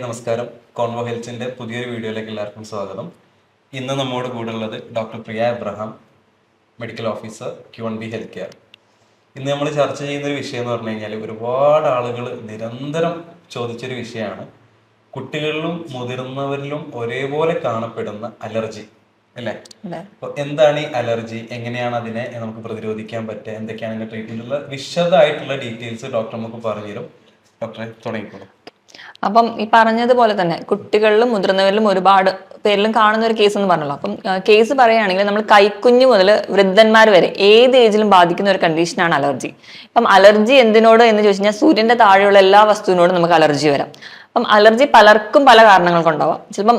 നമസ്കാരം. കോൺവോ ഹെൽത്തിന്റെ പുതിയൊരു വീഡിയോയിലേക്ക് എല്ലാവർക്കും സ്വാഗതം. ഇന്ന് നമ്മോട് കൂടെ ഉള്ളത് doctor Priya Abraham medical officer Q B health care ഇന്ന് നമ്മൾ ചർച്ച ചെയ്യുന്ന ഒരു വിഷയം എന്ന് പറഞ്ഞു കഴിഞ്ഞാൽ ഒരുപാട് ആളുകൾ നിരന്തരം ചോദിച്ചൊരു വിഷയമാണ്. കുട്ടികളിലും മുതിർന്നവരിലും ഒരേപോലെ കാണപ്പെടുന്ന അലർജി അല്ലേ? അപ്പൊ എന്താണ് ഈ അലർജി? എങ്ങനെയാണ് അതിനെ നമുക്ക് പ്രതിരോധിക്കാൻ പറ്റുക? എന്തൊക്കെയാണ് അതിന്റെ ട്രീറ്റ്മെന്റ് വിശദമായിട്ടുള്ള ഡീറ്റെയിൽസ് ഡോക്ടർ നമുക്ക് പറഞ്ഞുതരും ഡോക്ടറെ തുടങ്ങിക്കോളൂ. അപ്പം ഈ പറഞ്ഞതുപോലെ തന്നെ കുട്ടികളിലും മുതിർന്നവരിലും ഒരുപാട് പേരിലും കാണുന്ന ഒരു കേസ് എന്ന് പറഞ്ഞല്ലോ. അപ്പം കേസ് പറയുകയാണെങ്കിൽ നമ്മൾ കൈക്കുഞ്ഞു മുതൽ വൃദ്ധന്മാർ വരെ ഏത് ഏജിലും ബാധിക്കുന്ന ഒരു കണ്ടീഷനാണ് അലർജി. അപ്പം അലർജി എന്തിനോട് എന്ന് ചോദിച്ചു കഴിഞ്ഞാൽ സൂര്യന്റെ താഴെയുള്ള എല്ലാ വസ്തുവിനോടും നമുക്ക് അലർജി വരാം. അപ്പം അലർജി പലർക്കും പല കാരണങ്ങൾ കൊണ്ടാവാം ചിലപ്പം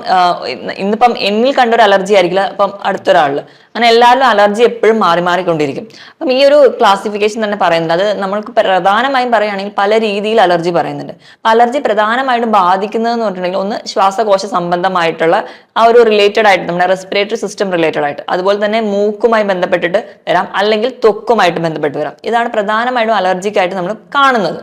ഇന്നിപ്പം എന്നിൽ കണ്ടൊരു അലർജി ആയിരിക്കില്ല അപ്പം അടുത്തൊരാളിൽ അങ്ങനെ എല്ലാവരും അലർജി എപ്പോഴും മാറി മാറിക്കൊണ്ടിരിക്കും. അപ്പം ഈ ഒരു ക്ലാസിഫിക്കേഷൻ തന്നെ പറയുന്നത് അത് നമ്മൾക്ക് പ്രധാനമായും പറയുകയാണെങ്കിൽ പല രീതിയിൽ അലർജി പറയുന്നുണ്ട്. അപ്പം അലർജി പ്രധാനമായിട്ടും ബാധിക്കുന്നതെന്ന് പറഞ്ഞിട്ടുണ്ടെങ്കിൽ ഒന്ന് ശ്വാസകോശ സംബന്ധമായിട്ടുള്ള ആ ഒരു റിലേറ്റഡ് ആയിട്ട് നമ്മുടെ റെസ്പിറേറ്ററി സിസ്റ്റം റിലേറ്റഡ് ആയിട്ട്. അതുപോലെ തന്നെ മൂക്കുമായി ബന്ധപ്പെട്ടിട്ട് വരാം അല്ലെങ്കിൽ ത്വക്കുമായിട്ട് ബന്ധപ്പെട്ട് വരാം. ഇതാണ് പ്രധാനമായിട്ടും അലർജിക്കായിട്ട് നമ്മൾ കാണുന്നത്.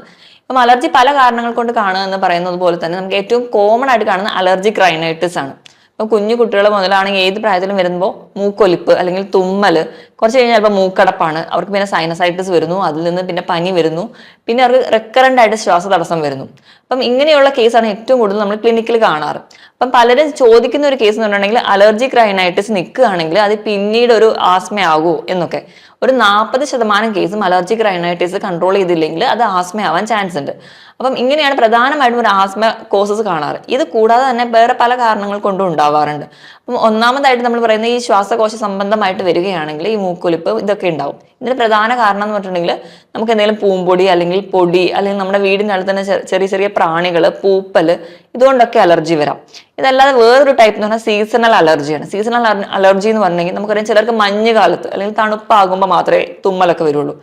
അപ്പം അലർജി പല കാരണങ്ങൾ കൊണ്ട് കാണുക എന്ന് പറയുന്നത് പോലെ തന്നെ നമുക്ക് ഏറ്റവും കോമൺ ആയിട്ട് കാണുന്ന അലർജി ക്രൈനൈറ്റിസ് ആണ്. ഇപ്പം കുഞ്ഞു കുട്ടികൾ മുതലാണെങ്കിൽ ഏത് പ്രായത്തിലും വരുമ്പോൾ മൂക്കൊലിപ്പ് അല്ലെങ്കിൽ തുമ്മൽ കുറച്ച് കഴിഞ്ഞാൽ ചിലപ്പോൾ മൂക്കടപ്പാണ്. അവർക്ക് പിന്നെ സൈനസൈറ്റിസ് വരുന്നു അതിൽ നിന്ന് പിന്നെ പനി വരുന്നു പിന്നെ അവർക്ക് റെക്കറന്റ് ആയിട്ട് ശ്വാസതടസ്സം വരുന്നു. അപ്പം ഇങ്ങനെയുള്ള കേസാണ് ഏറ്റവും കൂടുതൽ നമ്മൾ ക്ലിനിക്കിൽ കാണാറ്. അപ്പം പലരും ചോദിക്കുന്ന ഒരു കേസ് എന്ന് പറഞ്ഞിട്ടുണ്ടെങ്കിൽ അലർജിക് റൈനൈറ്റിസ് നിൽക്കുകയാണെങ്കിൽ അത് പിന്നീട് ഒരു ആസ്മയാകുമോ എന്നൊക്കെ. ഒരു നാൽപ്പത് ശതമാനം കേസും അലർജിക് റൈനൈറ്റിസ് കൺട്രോൾ ചെയ്തില്ലെങ്കിൽ അത് ആസ്മയാവാൻ ചാൻസ് ഉണ്ട്. അപ്പം ഇങ്ങനെയാണ് പ്രധാനമായിട്ടും ഒരു ആസ്മ കോസസ് കാണാറ്. ഇത് കൂടാതെ തന്നെ വേറെ പല കാരണങ്ങൾ കൊണ്ടും ഉണ്ടാവാറുണ്ട്. അപ്പം ഒന്നാമതായിട്ട് നമ്മൾ പറയുന്ന ഈ ശ്വാസകോശ സംബന്ധമായിട്ട് വരികയാണെങ്കിൽ ഈ മൂക്കൊലിപ്പ് ഇതൊക്കെ ഉണ്ടാവും. ഇതിന് പ്രധാന കാരണം എന്ന് പറഞ്ഞിട്ടുണ്ടെങ്കിൽ നമുക്ക് എന്തെങ്കിലും പൂമ്പൊടി അല്ലെങ്കിൽ പൊടി അല്ലെങ്കിൽ നമ്മുടെ വീടിനടുത്ത് തന്നെ ചെറിയ ചെറിയ പ്രാണികൾ പൂപ്പൽ ഇതുകൊണ്ടൊക്കെ അലർജി വരാം. ഇതല്ലാതെ വേറൊരു ടൈപ്പ് എന്ന് പറഞ്ഞാൽ സീസണൽ അലർജിയാണ് സീസണൽ അലർജി എന്ന് പറഞ്ഞെങ്കിൽ നമുക്കറിയാം ചിലർക്ക് മഞ്ഞ് കാലത്ത് അല്ലെങ്കിൽ തണുപ്പാകുമ്പോൾ മാത്രമേ തുമ്മലൊക്കെ വരുള്ളൂ.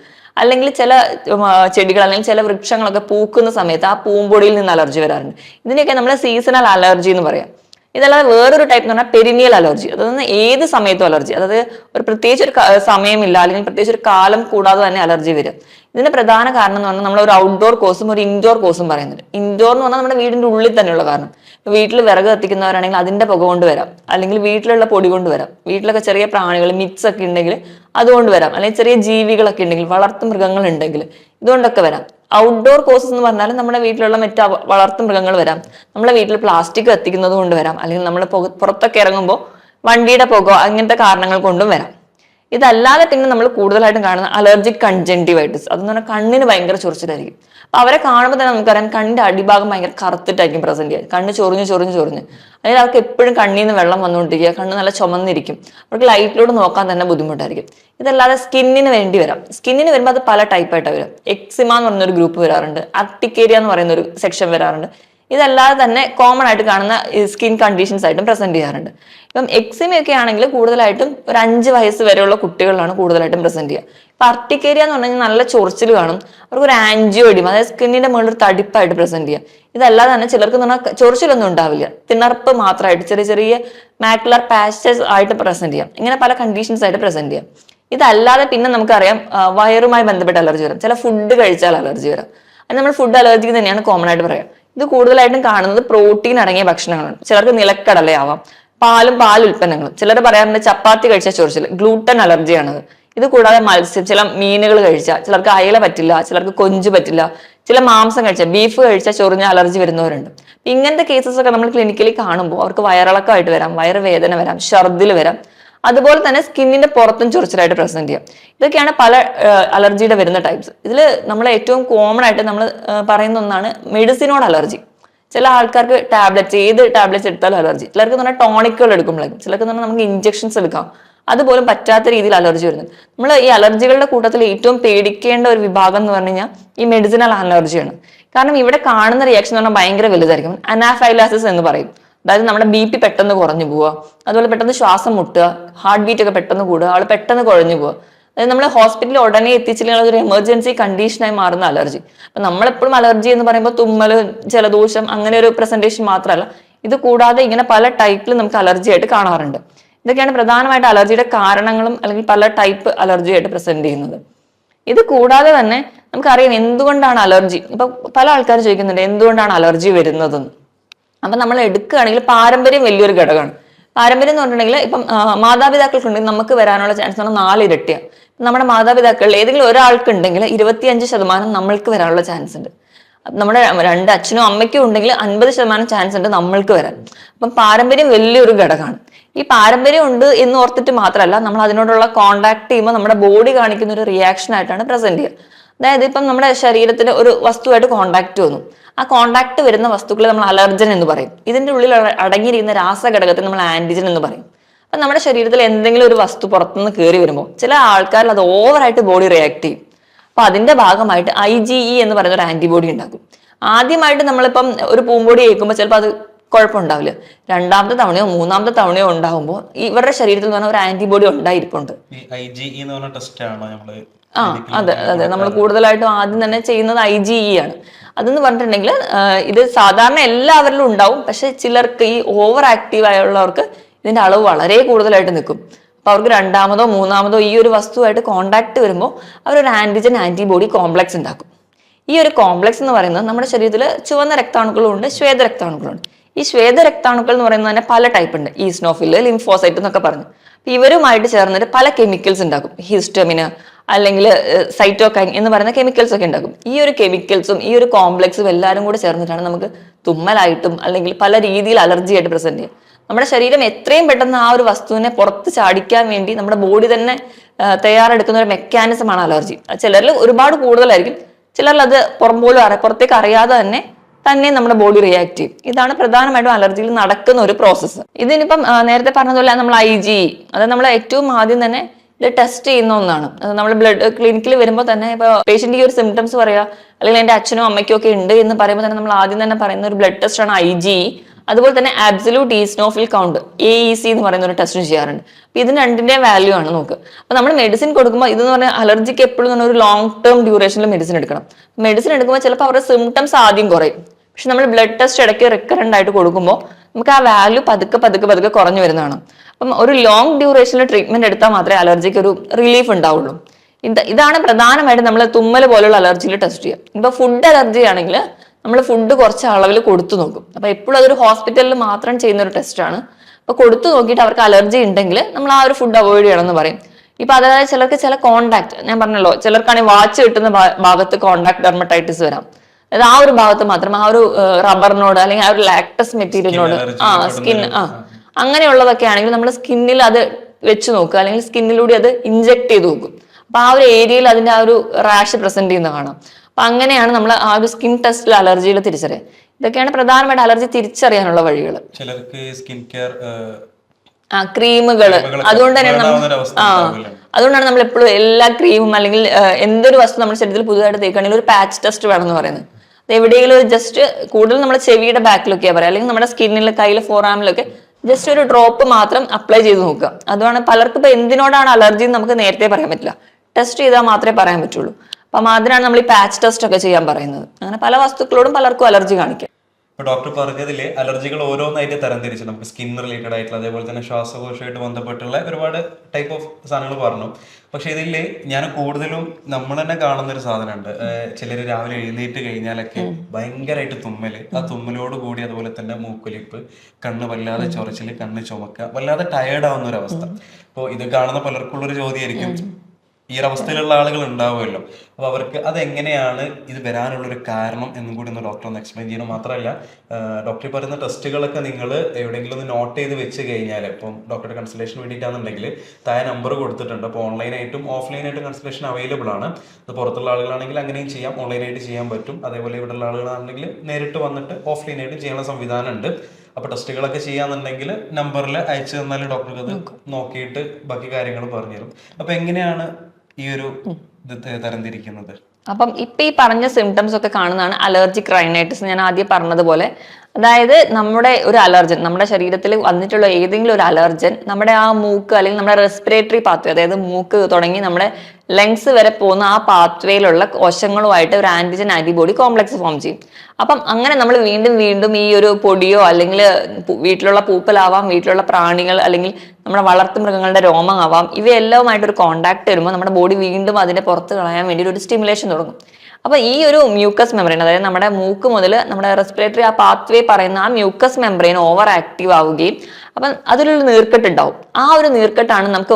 അല്ലെങ്കിൽ ചില ചെടികൾ അല്ലെങ്കിൽ ചില വൃക്ഷങ്ങളൊക്കെ പൂക്കുന്ന സമയത്ത് ആ പൂമ്പൊടിയിൽ നിന്ന് അലർജി വരാറുണ്ട്. ഇതിനെയൊക്കെ നമ്മൾ സീസണൽ അലർജി എന്ന് പറയാം. ഇതല്ലാതെ വേറൊരു ടൈപ്പ് എന്ന് പറഞ്ഞാൽ പെരിനിയൽ അലർജി അതായത് ഏത് സമയത്തും അലർജി അതായത് ഒരു പ്രത്യേകിച്ച് ഒരു സമയമില്ല. അല്ലെങ്കിൽ പ്രത്യേകിച്ച് ഒരു കാലം കൂടാതെ തന്നെ അലർജി വരും. ഇതിന്റെ പ്രധാന കാരണം എന്ന് പറഞ്ഞാൽ നമ്മൾ ഒരു ഔട്ട്ഡോർ കോഴ്സും ഒരു ഇൻഡോർ കോഴ്സും പറയുന്നുണ്ട്. ഇൻഡോർ എന്ന് പറഞ്ഞാൽ നമ്മുടെ വീടിന്റെ ഉള്ളിൽ തന്നെയുള്ള കാരണം. വീട്ടിൽ വിറക് കത്തിക്കുന്നവരാണെങ്കിൽ അതിന്റെ പുക കൊണ്ട് വരാം. അല്ലെങ്കിൽ വീട്ടിലുള്ള പൊടി കൊണ്ട് വരാം. വീട്ടിലൊക്കെ ചെറിയ പ്രാണികൾ മിക്സ് ഒക്കെ ഉണ്ടെങ്കിൽ അതുകൊണ്ട് വരാം. അല്ലെങ്കിൽ ചെറിയ ജീവികളൊക്കെ ഉണ്ടെങ്കിൽ വളർത്തു മൃഗങ്ങൾ ഉണ്ടെങ്കിൽ ഇതുകൊണ്ടൊക്കെ വരാം. ഔട്ട്ഡോർ കോഴ്സസ് എന്ന് പറഞ്ഞാൽ നമ്മുടെ വീട്ടിലുള്ള മറ്റ് വളർത്തു മൃഗങ്ങൾ വരാം. നമ്മുടെ വീട്ടിൽ പ്ലാസ്റ്റിക് കത്തിക്കുന്നത് കൊണ്ട് വരാം. അല്ലെങ്കിൽ നമ്മൾ പുറത്തൊക്കെ ഇറങ്ങുമ്പോൾ വണ്ടിയുടെ പുക അങ്ങനത്തെ കാരണങ്ങൾ കൊണ്ടും വരാം. ഇതല്ലാതെ പിന്നെ നമ്മൾ കൂടുതലായിട്ടും കാണുന്ന അലർജിക് കൺജങ്ടിവൈറ്റിസ് അതെന്ന് പറഞ്ഞാൽ കണ്ണിന് ഭയങ്കര ചൊറിച്ചിലായിരിക്കും. അപ്പൊ അവരെ കാണുമ്പോൾ തന്നെ നമുക്കറിയാം കണ്ണിന്റെ അടിഭാഗം ഭയങ്കര കറുത്തിട്ടായിരിക്കും പ്രസന്റ് ചെയ്യുക. കണ്ണ് ചൊറിഞ്ഞ് ചൊറിഞ്ഞ് ചൊറിഞ്ഞ്. അതായത് അവർക്ക് എപ്പോഴും കണ്ണിൽ നിന്ന് വെള്ളം വന്നുകൊണ്ടിരിക്കുക. കണ്ണ് നല്ല ചുമന്നിരിക്കും. അവർക്ക് ലൈറ്റിലൂടെ നോക്കാൻ തന്നെ ബുദ്ധിമുട്ടായിരിക്കും. ഇതല്ലാതെ സ്കിന്നിന് വേണ്ടി വരാം. സ്കിന്നിന് വരുമ്പോൾ അത് പല ടൈപ്പായിട്ട് വരാം. എക്സിമ എന്ന് പറഞ്ഞൊരു ഗ്രൂപ്പ് വരാറുണ്ട്. അർട്ടിക്കേരിയ എന്ന് പറയുന്ന ഒരു സെക്ഷൻ വരാറുണ്ട്. ഇതല്ലാതെ തന്നെ കോമൺ ആയിട്ട് കാണുന്ന സ്കിൻ കണ്ടീഷൻസ് ആയിട്ടും പ്രസന്റ് ചെയ്യാറുണ്ട്. ഇപ്പം എക്സിമയൊക്കെ ആണെങ്കിൽ കൂടുതലായിട്ടും ഒരു അഞ്ച് വയസ്സ് വരെയുള്ള കുട്ടികളിലാണ് കൂടുതലായിട്ടും പ്രസന്റ് ചെയ്യുക. ഇപ്പൊ അർട്ടിക്കേരിയ എന്ന് പറഞ്ഞാൽ നല്ല ചൊറിച്ചിൽ കാണും. അവർക്ക് ഒരു ആൻജിയോഡിയം അതായത് സ്കിന്നിന്റെ മുകളിൽ ഒരു തടിപ്പായിട്ട് പ്രസന്റ് ചെയ്യുക. ഇതല്ലാതെ തന്നെ ചിലർക്ക് എന്ന് പറഞ്ഞാൽ ചൊറിച്ചിലൊന്നും ഉണ്ടാവില്ല. തിണർപ്പ് മാത്രമായിട്ട് ചെറിയ ചെറിയ മാക്ലർ പാസ്റ്റേഴ്സ് ആയിട്ട് പ്രസന്റ് ചെയ്യാം. ഇങ്ങനെ പല കണ്ടീഷൻസ് ആയിട്ട് പ്രസന്റ് ചെയ്യാം. ഇതല്ലാതെ പിന്നെ നമുക്കറിയാം വയറുമായി ബന്ധപ്പെട്ട അലർജി വരാം. ചില ഫുഡ് കഴിച്ചാൽ അലർജി വരാം. അത് നമ്മൾ ഫുഡ് അലർജിക്ക് തന്നെയാണ് കോമൺ ആയിട്ട് പറയാം. ഇത് കൂടുതലായിട്ടും കാണുന്നത് പ്രോട്ടീൻ അടങ്ങിയ ഭക്ഷണങ്ങളാണ്. ചിലർക്ക് നിലക്കടലയാവാം പാലും പാൽ ഉൽപ്പന്നങ്ങളും ചിലർ പറയാറുണ്ട് ചപ്പാത്തി കഴിച്ച ചൊറിച്ചിൽ ഗ്ലൂട്ടൻ അലർജിയാണത്. ഇത് കൂടാതെ മത്സ്യം ചില മീനുകൾ കഴിച്ച ചിലർക്ക് അയല പറ്റില്ല ചിലർക്ക് കൊഞ്ച് പറ്റില്ല ചില മാംസം കഴിച്ച ബീഫ് കഴിച്ച ചൊറിഞ്ഞ അലർജി വരുന്നവരുണ്ട്. ഇങ്ങനത്തെ കേസസ് ഒക്കെ നമ്മൾ ക്ലിനിക്കലി കാണുമ്പോൾ അവർക്ക് വയറിളക്കമായിട്ട് വരാം വയറുവേദന വരാം ഛർദിൽ വരാം. അതുപോലെ തന്നെ സ്കിന്നിന്റെ പുറത്തും ചൊറിച്ചിലായിട്ട് പ്രസന്റ് ചെയ്യാം. ഇതൊക്കെയാണ് പല അലർജിയുടെ വരുന്ന ടൈപ്സ് ഇതിൽ നമ്മൾ ഏറ്റവും കോമൺ ആയിട്ട് നമ്മൾ പറയുന്ന ഒന്നാണ് മെഡിസിനോട് അലർജി. ചില ആൾക്കാർക്ക് ടാബ്ലറ്റ്സ് ഏത് ടാബ്ലറ്റ്സ് എടുത്താലും അലർജി. ചിലർക്ക് എന്ന് പറഞ്ഞാൽ ടോണിക്കുകൾ എടുക്കുമ്പോഴേക്കും. ചിലർക്ക് എന്ന് പറഞ്ഞാൽ നമുക്ക് ഇഞ്ചക്ഷൻസ് എടുക്കാം. അതുപോലും പറ്റാത്ത രീതിയിൽ അലർജി വരുന്നത്. നമ്മൾ ഈ അലർജികളുടെ കൂട്ടത്തിൽ ഏറ്റവും പേടിക്കേണ്ട ഒരു വിഭാഗം എന്ന് പറഞ്ഞു കഴിഞ്ഞാൽ ഈ മെഡിസിനൽ അലർജിയാണ്. കാരണം ഇവിടെ കാണുന്ന റിയാക്ഷൻ എന്ന് പറഞ്ഞാൽ ഭയങ്കര വലുതായിരിക്കും. അനാഫൈലാസിസ് എന്ന് പറയും. അതായത് നമ്മുടെ ബി പി പെട്ടെന്ന് കുറഞ്ഞു പോവുക. അതുപോലെ പെട്ടെന്ന് ശ്വാസം മുട്ടുക ഹാർട്ട് ബീറ്റ് ഒക്കെ പെട്ടെന്ന് കൂടുക ആൾ പെട്ടെന്ന് കുഴഞ്ഞു പോവുക. അതായത് നമ്മൾ ഹോസ്പിറ്റലിൽ ഉടനെ എത്തിച്ചില്ലെങ്കിൽ ഒരു എമർജൻസി കണ്ടീഷനായി മാറുന്ന അലർജി അപ്പൊ നമ്മളെപ്പോഴും അലർജി എന്ന് പറയുമ്പോൾ തുമ്മൽ ജലദോഷം അങ്ങനെ ഒരു പ്രസന്റേഷൻ മാത്രമല്ല. ഇത് കൂടാതെ ഇങ്ങനെ പല ടൈപ്പിൽ നമുക്ക് അലർജി ആയിട്ട് കാണാറുണ്ട്. ഇതൊക്കെയാണ് പ്രധാനമായിട്ട് അലർജിയുടെ കാരണങ്ങളും അല്ലെങ്കിൽ പല ടൈപ്പ് അലർജി ആയിട്ട് പ്രസന്റ് ചെയ്യുന്നത്. ഇത് കൂടാതെ തന്നെ നമുക്കറിയാം എന്തുകൊണ്ടാണ് അലർജി ഇപ്പൊ പല ആൾക്കാർ ചോദിക്കുന്നുണ്ട് എന്തുകൊണ്ടാണ് അലർജി വരുന്നതെന്ന്. അപ്പൊ നമ്മൾ എടുക്കുകയാണെങ്കിൽ പാരമ്പര്യം വലിയൊരു ഘടകമാണ്. പാരമ്പര്യം എന്ന് പറഞ്ഞിട്ടുണ്ടെങ്കിൽ ഇപ്പം മാതാപിതാക്കൾക്കുണ്ടെങ്കിൽ നമുക്ക് വരാനുള്ള ചാൻസ് ആണ് നാല് ഇരട്ടിയാണ് നമ്മുടെ മാതാപിതാക്കളിൽ ഏതെങ്കിലും ഒരാൾക്ക് ഉണ്ടെങ്കിൽ ഇരുപത്തിയഞ്ച് ശതമാനം നമ്മൾക്ക് വരാനുള്ള ചാൻസ് ഉണ്ട്. നമ്മുടെ രണ്ട് അച്ഛനും അമ്മയ്ക്കും ഉണ്ടെങ്കിൽ അൻപത് ശതമാനം ചാൻസ് ഉണ്ട് നമ്മൾക്ക് വരാൻ. അപ്പം പാരമ്പര്യം വലിയൊരു ഘടകമാണ്. ഈ പാരമ്പര്യം ഉണ്ട് എന്ന് ഓർത്തിട്ട് മാത്രമല്ല നമ്മൾ അതിനോടുള്ള കോണ്ടാക്ട് ചെയ്യുമ്പോൾ നമ്മുടെ ബോഡി കാണിക്കുന്ന ഒരു റിയാക്ഷൻ ആയിട്ടാണ് പ്രസന്റ് ചെയ്യുക. അതായത് ഇപ്പം നമ്മുടെ ശരീരത്തിന് ഒരു വസ്തുവായിട്ട് കോണ്ടാക്ട് വന്നു. ആ കോണ്ടാക്ട് വരുന്ന വസ്തുക്കളെ നമ്മൾ അലർജൻ എന്ന് പറയും. ഇതിന്റെ ഉള്ളിൽ അടങ്ങിയിരിക്കുന്ന രാസഘടകത്തെ നമ്മൾ ആന്റിജൻ എന്ന് പറയും. അപ്പം നമ്മുടെ ശരീരത്തിൽ എന്തെങ്കിലും ഒരു വസ്തു പുറത്തുനിന്ന് കയറി വരുമ്പോൾ ചില ആൾക്കാരിൽ അത് ഓവറായിട്ട് ബോഡി റിയാക്ട് ചെയ്യും. അപ്പൊ അതിന്റെ ഭാഗമായിട്ട് ഐ ജി ഇ എന്ന് പറയുന്ന ഒരു ആന്റിബോഡി ഉണ്ടാക്കും. ആദ്യമായിട്ട് നമ്മളിപ്പം ഒരു പൂമ്പൊടി കേൾക്കുമ്പോൾ ചിലപ്പോൾ അത് കുഴപ്പമുണ്ടാവില്ല. രണ്ടാമത്തെ തവണയോ മൂന്നാമത്തെ തവണയോ ഉണ്ടാകുമ്പോൾ ഇവരുടെ ശരീരത്തിൽ നിന്ന് ഒരു ആന്റിബോഡി ഉണ്ടായിരിപ്പുണ്ട്. ആണോ നമ്മൾ ആ അതെ അതെ. നമ്മൾ കൂടുതലായിട്ടും ആദ്യം തന്നെ ചെയ്യുന്നത് ഐ ജി ഇ ആണ്. അതെന്ന് പറഞ്ഞിട്ടുണ്ടെങ്കിൽ ഇത് സാധാരണ എല്ലാവരിലും ഉണ്ടാവും. പക്ഷെ ചിലർക്ക് ഈ ഓവർ ആക്റ്റീവ് ആയുള്ളവർക്ക് ഇതിന്റെ അളവ് വളരെ കൂടുതലായിട്ട് നിൽക്കും. അപ്പൊ അവർക്ക് രണ്ടാമതോ മൂന്നാമതോ ഈ ഒരു വസ്തുവായിട്ട് കോണ്ടാക്ട് വരുമ്പോൾ അവരൊരു ആന്റിജൻ ആന്റിബോഡി കോംപ്ലക്സ് ഉണ്ടാക്കും. ഈ ഒരു കോംപ്ലക്സ് എന്ന് പറയുന്നത് നമ്മുടെ ശരീരത്തിൽ ചുവന്ന രക്താണുക്കളും ഉണ്ട് ശ്വേത രക്താണുക്കളും ഉണ്ട് ഈ ശ്വേത രക്താണുക്കൾ എന്ന് പറയുന്നത് തന്നെ പല ടൈപ്പ് ഉണ്ട്. ഈസ്നോഫിൽ ലിംഫോസൈറ്റ് എന്നൊക്കെ പറഞ്ഞു. ഇവരുമായിട്ട് ചേർന്നിട്ട് പല കെമിക്കൽസ് ഉണ്ടാക്കും. ഹിസ്റ്റമിന് അല്ലെങ്കിൽ സൈറ്റോകൈൻ എന്ന് പറയുന്ന കെമിക്കൽസ് ഒക്കെ ഉണ്ടാകും ഈ ഒരു കെമിക്കൽസും ഈ ഒരു കോംപ്ലക്സും എല്ലാവരും കൂടെ ചേർന്നിട്ടാണ് നമുക്ക് തുമ്മലായിട്ടും അല്ലെങ്കിൽ പല രീതിയിൽ അലർജി ആയിട്ട് പ്രസന്റ് ചെയ്യുക നമ്മുടെ ശരീരം എത്രയും പെട്ടെന്ന് ആ ഒരു വസ്തുവിനെ പുറത്ത് ചാടിക്കാൻ വേണ്ടി നമ്മുടെ ബോഡി തന്നെ തയ്യാറെടുക്കുന്ന ഒരു മെക്കാനിസമാണ് അലർജി ചിലരിൽ ഒരുപാട് കൂടുതലായിരിക്കും. ചിലരിൽ അത് പുറം പോലും അറിയാം പുറത്തേക്ക് അറിയാതെ തന്നെ തന്നെ നമ്മുടെ ബോഡി റിയാക്ട് ചെയ്യും. ഇതാണ് പ്രധാനമായിട്ടും അലർജിയിൽ നടക്കുന്ന ഒരു പ്രോസസ്സ് ഇതിനിപ്പം നേരത്തെ പറഞ്ഞതുപോലെ നമ്മൾ ഐ ജി അത് നമ്മൾ ഏറ്റവും ആദ്യം തന്നെ ഇത് ടെസ്റ്റ് ചെയ്യുന്ന ഒന്നാണ്. നമ്മൾ ബ്ലഡ് ക്ലിനിക്കിൽ വരുമ്പോൾ തന്നെ ഇപ്പൊ പേഷ്യന്റ് ഈ ഒരു സിംറ്റംസ് പറയുക അല്ലെങ്കിൽ എന്റെ അച്ഛനും അമ്മയ്ക്കും ഒക്കെ ഉണ്ട് എന്ന് പറയുമ്പോൾ തന്നെ നമ്മൾ ആദ്യം തന്നെ പറയുന്ന ഒരു ബ്ലഡ് ടെസ്റ്റ് ആണ് ഐ ജി അതുപോലെ തന്നെ absolute eosinophil count A E C എന്ന് പറയുന്ന ഒരു ടെസ്റ്റ് ചെയ്യാറുണ്ട്. അപ്പൊ ഇതിന് രണ്ടിന്റെ വാല്യൂ ആണ് നോക്ക്. അപ്പൊ നമ്മൾ മെഡിസിൻ കൊടുക്കുമ്പോൾ ഇതെന്ന് പറഞ്ഞാൽ അലർജിക്ക് എപ്പോഴും ഒരു ലോങ് ടേം ഡ്യൂറേഷനിൽ മെഡിസിൻ എടുക്കണം. മെഡിസിൻ എടുക്കുമ്പോൾ ചിലപ്പോൾ അവരുടെ സിംറ്റംസ് ആദ്യം കുറയും. പക്ഷെ നമ്മൾ ബ്ലഡ് ടെസ്റ്റ് ഇടയ്ക്ക് റിക്കറന്റ് ആയിട്ട് കൊടുക്കുമ്പോൾ നമുക്ക് ആ വാല്യൂ പതുക്കെ പതുക്കെ പതുക്കെ കുറഞ്ഞു വരുന്നതാണ്. അപ്പം ഒരു ലോങ് ഡ്യൂറേഷനിൽ ട്രീറ്റ്മെന്റ് എടുത്താൽ മാത്രമേ അലർജിക്ക് ഒരു റിലീഫ് ഉണ്ടാവുള്ളൂ. ഇത് ഇതാണ് പ്രധാനമായിട്ടും നമ്മൾ തുമ്മൽ പോലുള്ള അലർജിയിൽ ടെസ്റ്റ് ചെയ്യുക. ഇപ്പൊ ഫുഡ് അലർജി ആണെങ്കിൽ നമ്മൾ ഫുഡ് കുറച്ച് അളവിൽ കൊടുത്തു നോക്കും. അപ്പൊ എപ്പോഴും അതൊരു ഹോസ്പിറ്റലിൽ മാത്രം ചെയ്യുന്ന ഒരു ടെസ്റ്റാണ് അപ്പൊ കൊടുത്തു നോക്കിയിട്ട് അവർക്ക് അലർജി ഉണ്ടെങ്കിൽ നമ്മൾ ആ ഒരു ഫുഡ് അവോയ്ഡ് ചെയ്യണമെന്ന് പറയും. ഇപ്പൊ അതായത് ചിലർക്ക് ചില കോണ്ടാക്ട് ഞാൻ പറഞ്ഞല്ലോ ചിലർക്കാണെങ്കിൽ വാച്ച് കിട്ടുന്ന ഭാഗത്ത് കോണ്ടാക്ട് ഡെർമറ്റൈറ്റിസ് വരാം. അതായത് ആ ഒരു ഭാഗത്ത് മാത്രം ആ ഒരു റബ്ബറിനോട് അല്ലെങ്കിൽ ആ ഒരു ലാക്ടസ് മെറ്റീരിയലിനോട് ആ സ്കിൻ ആ അങ്ങനെയുള്ളതൊക്കെ ആണെങ്കിൽ നമ്മൾ സ്കിന്നിൽ അത് വെച്ച് നോക്കുക. അല്ലെങ്കിൽ സ്കിന്നിലൂടെ അത് ഇഞ്ചെക്ട് ചെയ്ത് നോക്കും. അപ്പൊ ആ ഒരു ഏരിയയിൽ അതിന്റെ ആ ഒരു റാഷ് പ്രസന്റ് ചെയ്യുന്ന കാണാം. അപ്പൊ അങ്ങനെയാണ് നമ്മൾ ആ ഒരു സ്കിൻ ടെസ്റ്റിൽ അലർജികൾ തിരിച്ചറിയുക. ഇതൊക്കെയാണ് പ്രധാനമായിട്ട് അലർജി തിരിച്ചറിയാനുള്ള വഴികൾ. ചിലർക്ക് സ്കിൻ കെയർ ആ ക്രീമുകൾ അതുകൊണ്ട് തന്നെയാണ് നമ്മൾ ആ അതുകൊണ്ടാണ് നമ്മൾ എപ്പോഴും എല്ലാ ക്രീമും അല്ലെങ്കിൽ എന്തൊരു വസ്തു നമ്മുടെ ശരീരത്തിൽ പുതുതായിട്ട് തേക്കുകയാണെങ്കിൽ ഒരു പാച്ച് ടെസ്റ്റ് വേണം എന്ന് പറയുന്നത്. അത് എവിടെയെങ്കിലും ജസ്റ്റ് കൂടുതൽ നമ്മുടെ ചെവിയുടെ ബാക്കിലൊക്കെയാ പറയാം. അല്ലെങ്കിൽ നമ്മുടെ സ്കിന്നിൽ കയ്യിൽ ഫോറാമിലൊക്കെ ജസ്റ്റ് ഒരു ഡ്രോപ്പ് മാത്രം അപ്ലൈ ചെയ്ത് നോക്കുക. അതുകൊണ്ട് പലർക്കും ഇപ്പൊ എന്തിനോടാണ് അലർജി എന്ന് നമുക്ക് നേരത്തെ പറയാൻ പറ്റില്ല. ടെസ്റ്റ് ചെയ്താൽ മാത്രമേ പറയാൻ പറ്റുള്ളൂ. അപ്പം അതിനാണ് നമ്മൾ ഈ പാച്ച് ടെസ്റ്റ് ഒക്കെ ചെയ്യാൻ പറയുന്നത്. അങ്ങനെ പല വസ്തുക്കളോടും പലർക്കും അലർജി കാണിക്കാം. ഡോക്ടർ പറഞ്ഞതിൽ അലർജികൾ ഓരോന്നായിട്ട് തരംതിരിച്ച്. നമുക്ക് സ്കിൻ റിലേറ്റഡ് ആയിട്ടുള്ള അതേപോലെ തന്നെ ശ്വാസകോശമായിട്ട് ബന്ധപ്പെട്ടുള്ള ഒരുപാട് ടൈപ്പ് ഓഫ് സാധനങ്ങൾ പറഞ്ഞു. പക്ഷെ ഇതിൽ ഞാൻ കൂടുതലും നമ്മൾ തന്നെ കാണുന്ന ഒരു സാധനമുണ്ട് ചിലർ രാവിലെ എഴുന്നേറ്റ് കഴിഞ്ഞാലൊക്കെ ഭയങ്കരമായിട്ട് തുമ്മൽ. ആ തുമ്മലോട് കൂടി അതുപോലെ തന്നെ മൂക്കുലിപ്പ് കണ്ണ് വല്ലാതെ ചൊറച്ചിൽ കണ്ണ് ചുമക്കുക വല്ലാതെ ടയേർഡ് ആവുന്ന ഒരു അവസ്ഥ അപ്പോൾ ഇത് കാണുന്ന പലർക്കുള്ള ഒരു ചോദ്യമായിരിക്കും ഈ ഒരു അവസ്ഥയിലുള്ള ആളുകൾ ഉണ്ടാവുമല്ലോ. അപ്പൊ അവർക്ക് അതെങ്ങനെയാണ് ഇത് വരാനുള്ള ഒരു കാരണം എന്നും കൂടി ഒന്ന് ഡോക്ടർ ഒന്ന് എക്സ്പ്ലെയിൻ ചെയ്യണം. മാത്രമല്ല ഡോക്ടർ പറയുന്ന ടെസ്റ്റുകളൊക്കെ നിങ്ങൾ എവിടെയെങ്കിലും ഒന്ന് നോട്ട് ചെയ്ത് വെച്ച് കഴിഞ്ഞാൽ ഇപ്പം ഡോക്ടറുടെ കൺസൾട്ടേഷൻ വേണ്ടിയിട്ടാണെന്നുണ്ടെങ്കിൽ താഴെ നമ്പർ കൊടുത്തിട്ടുണ്ട്. അപ്പോൾ ഓൺലൈനായിട്ടും ഓഫ്ലൈനായിട്ടും കൺസൾട്ടേഷൻ അവൈലബിൾ ആണ്. അത് പുറത്തുള്ള ആളുകളാണെങ്കിൽ അങ്ങനെയും ചെയ്യാം. ഓൺലൈനായിട്ട് ചെയ്യാൻ പറ്റും. അതേപോലെ ഇവിടെയുള്ള ആളുകളാണെങ്കിൽ നേരിട്ട് വന്നിട്ട് ഓഫ്ലൈനായിട്ട് ചെയ്യാനുള്ള സംവിധാനമുണ്ട്. അപ്പൊ ടെസ്റ്റുകളൊക്കെ ചെയ്യാന്നുണ്ടെങ്കിൽ നമ്പറിൽ അയച്ചു തന്നാൽ ഡോക്ടർക്ക് അത് നോക്കിയിട്ട് ബാക്കി കാര്യങ്ങൾ പറഞ്ഞുതരും അപ്പൊ എങ്ങനെയാണ് ഈ ഒരു തരംതിരിക്കുന്നത്. അപ്പം ഇപ്പൊ ഈ പറഞ്ഞ സിംറ്റംസ് ഒക്കെ കാണുന്നതാണ് അലർജിക് റൈനൈറ്റിസ് ഞാൻ ആദ്യം പറഞ്ഞതുപോലെ. അതായത് നമ്മുടെ ഒരു അലർജൻ നമ്മുടെ ശരീരത്തിൽ വന്നിട്ടുള്ള ഏതെങ്കിലും ഒരു അലർജൻ നമ്മുടെ ആ മൂക്ക് അല്ലെങ്കിൽ നമ്മുടെ റെസ്പിറേറ്ററി പാത്ത് അതായത് മൂക്ക് തുടങ്ങി നമ്മുടെ ലങ്സ് വരെ പോകുന്ന ആ പാത്വേയിലുള്ള കോശങ്ങളുമായിട്ട് ഒരു ആന്റിജൻ ആന്റിബോഡി കോംപ്ലക്സ് ഫോം ചെയ്യും. അപ്പം അങ്ങനെ നമ്മൾ വീണ്ടും വീണ്ടും ഈ ഒരു പൊടിയോ അല്ലെങ്കിൽ വീട്ടിലുള്ള പൂപ്പലാവാം വീട്ടിലുള്ള പ്രാണികൾ അല്ലെങ്കിൽ നമ്മുടെ വളർത്തു മൃഗങ്ങളുടെ രോമമാവാം ഇവയെല്ലാമായിട്ട് ഒരു കോണ്ടാക്ട് വരുമ്പോൾ നമ്മുടെ ബോഡി വീണ്ടും അതിനെ പുറത്ത് കളയാൻ വേണ്ടി ഒരു സ്റ്റിമുലേഷൻ തുടങ്ങും. അപ്പൊ ഈ ഒരു മ്യൂക്കസ് മെമ്പറൈൻ അതായത് നമ്മുടെ മൂക്ക് മുതൽ നമ്മുടെ റെസ്പിറേറ്ററി ആ പാത്വേ പറയുന്ന ആ മ്യൂക്കസ് മെമ്പറൈൻ ഓവർ ആക്റ്റീവ് ആവുകയും അപ്പം അതിലൊരു നീർക്കെട്ട് ഉണ്ടാവും ആ ഒരു നീർക്കെട്ടാണ് നമുക്ക്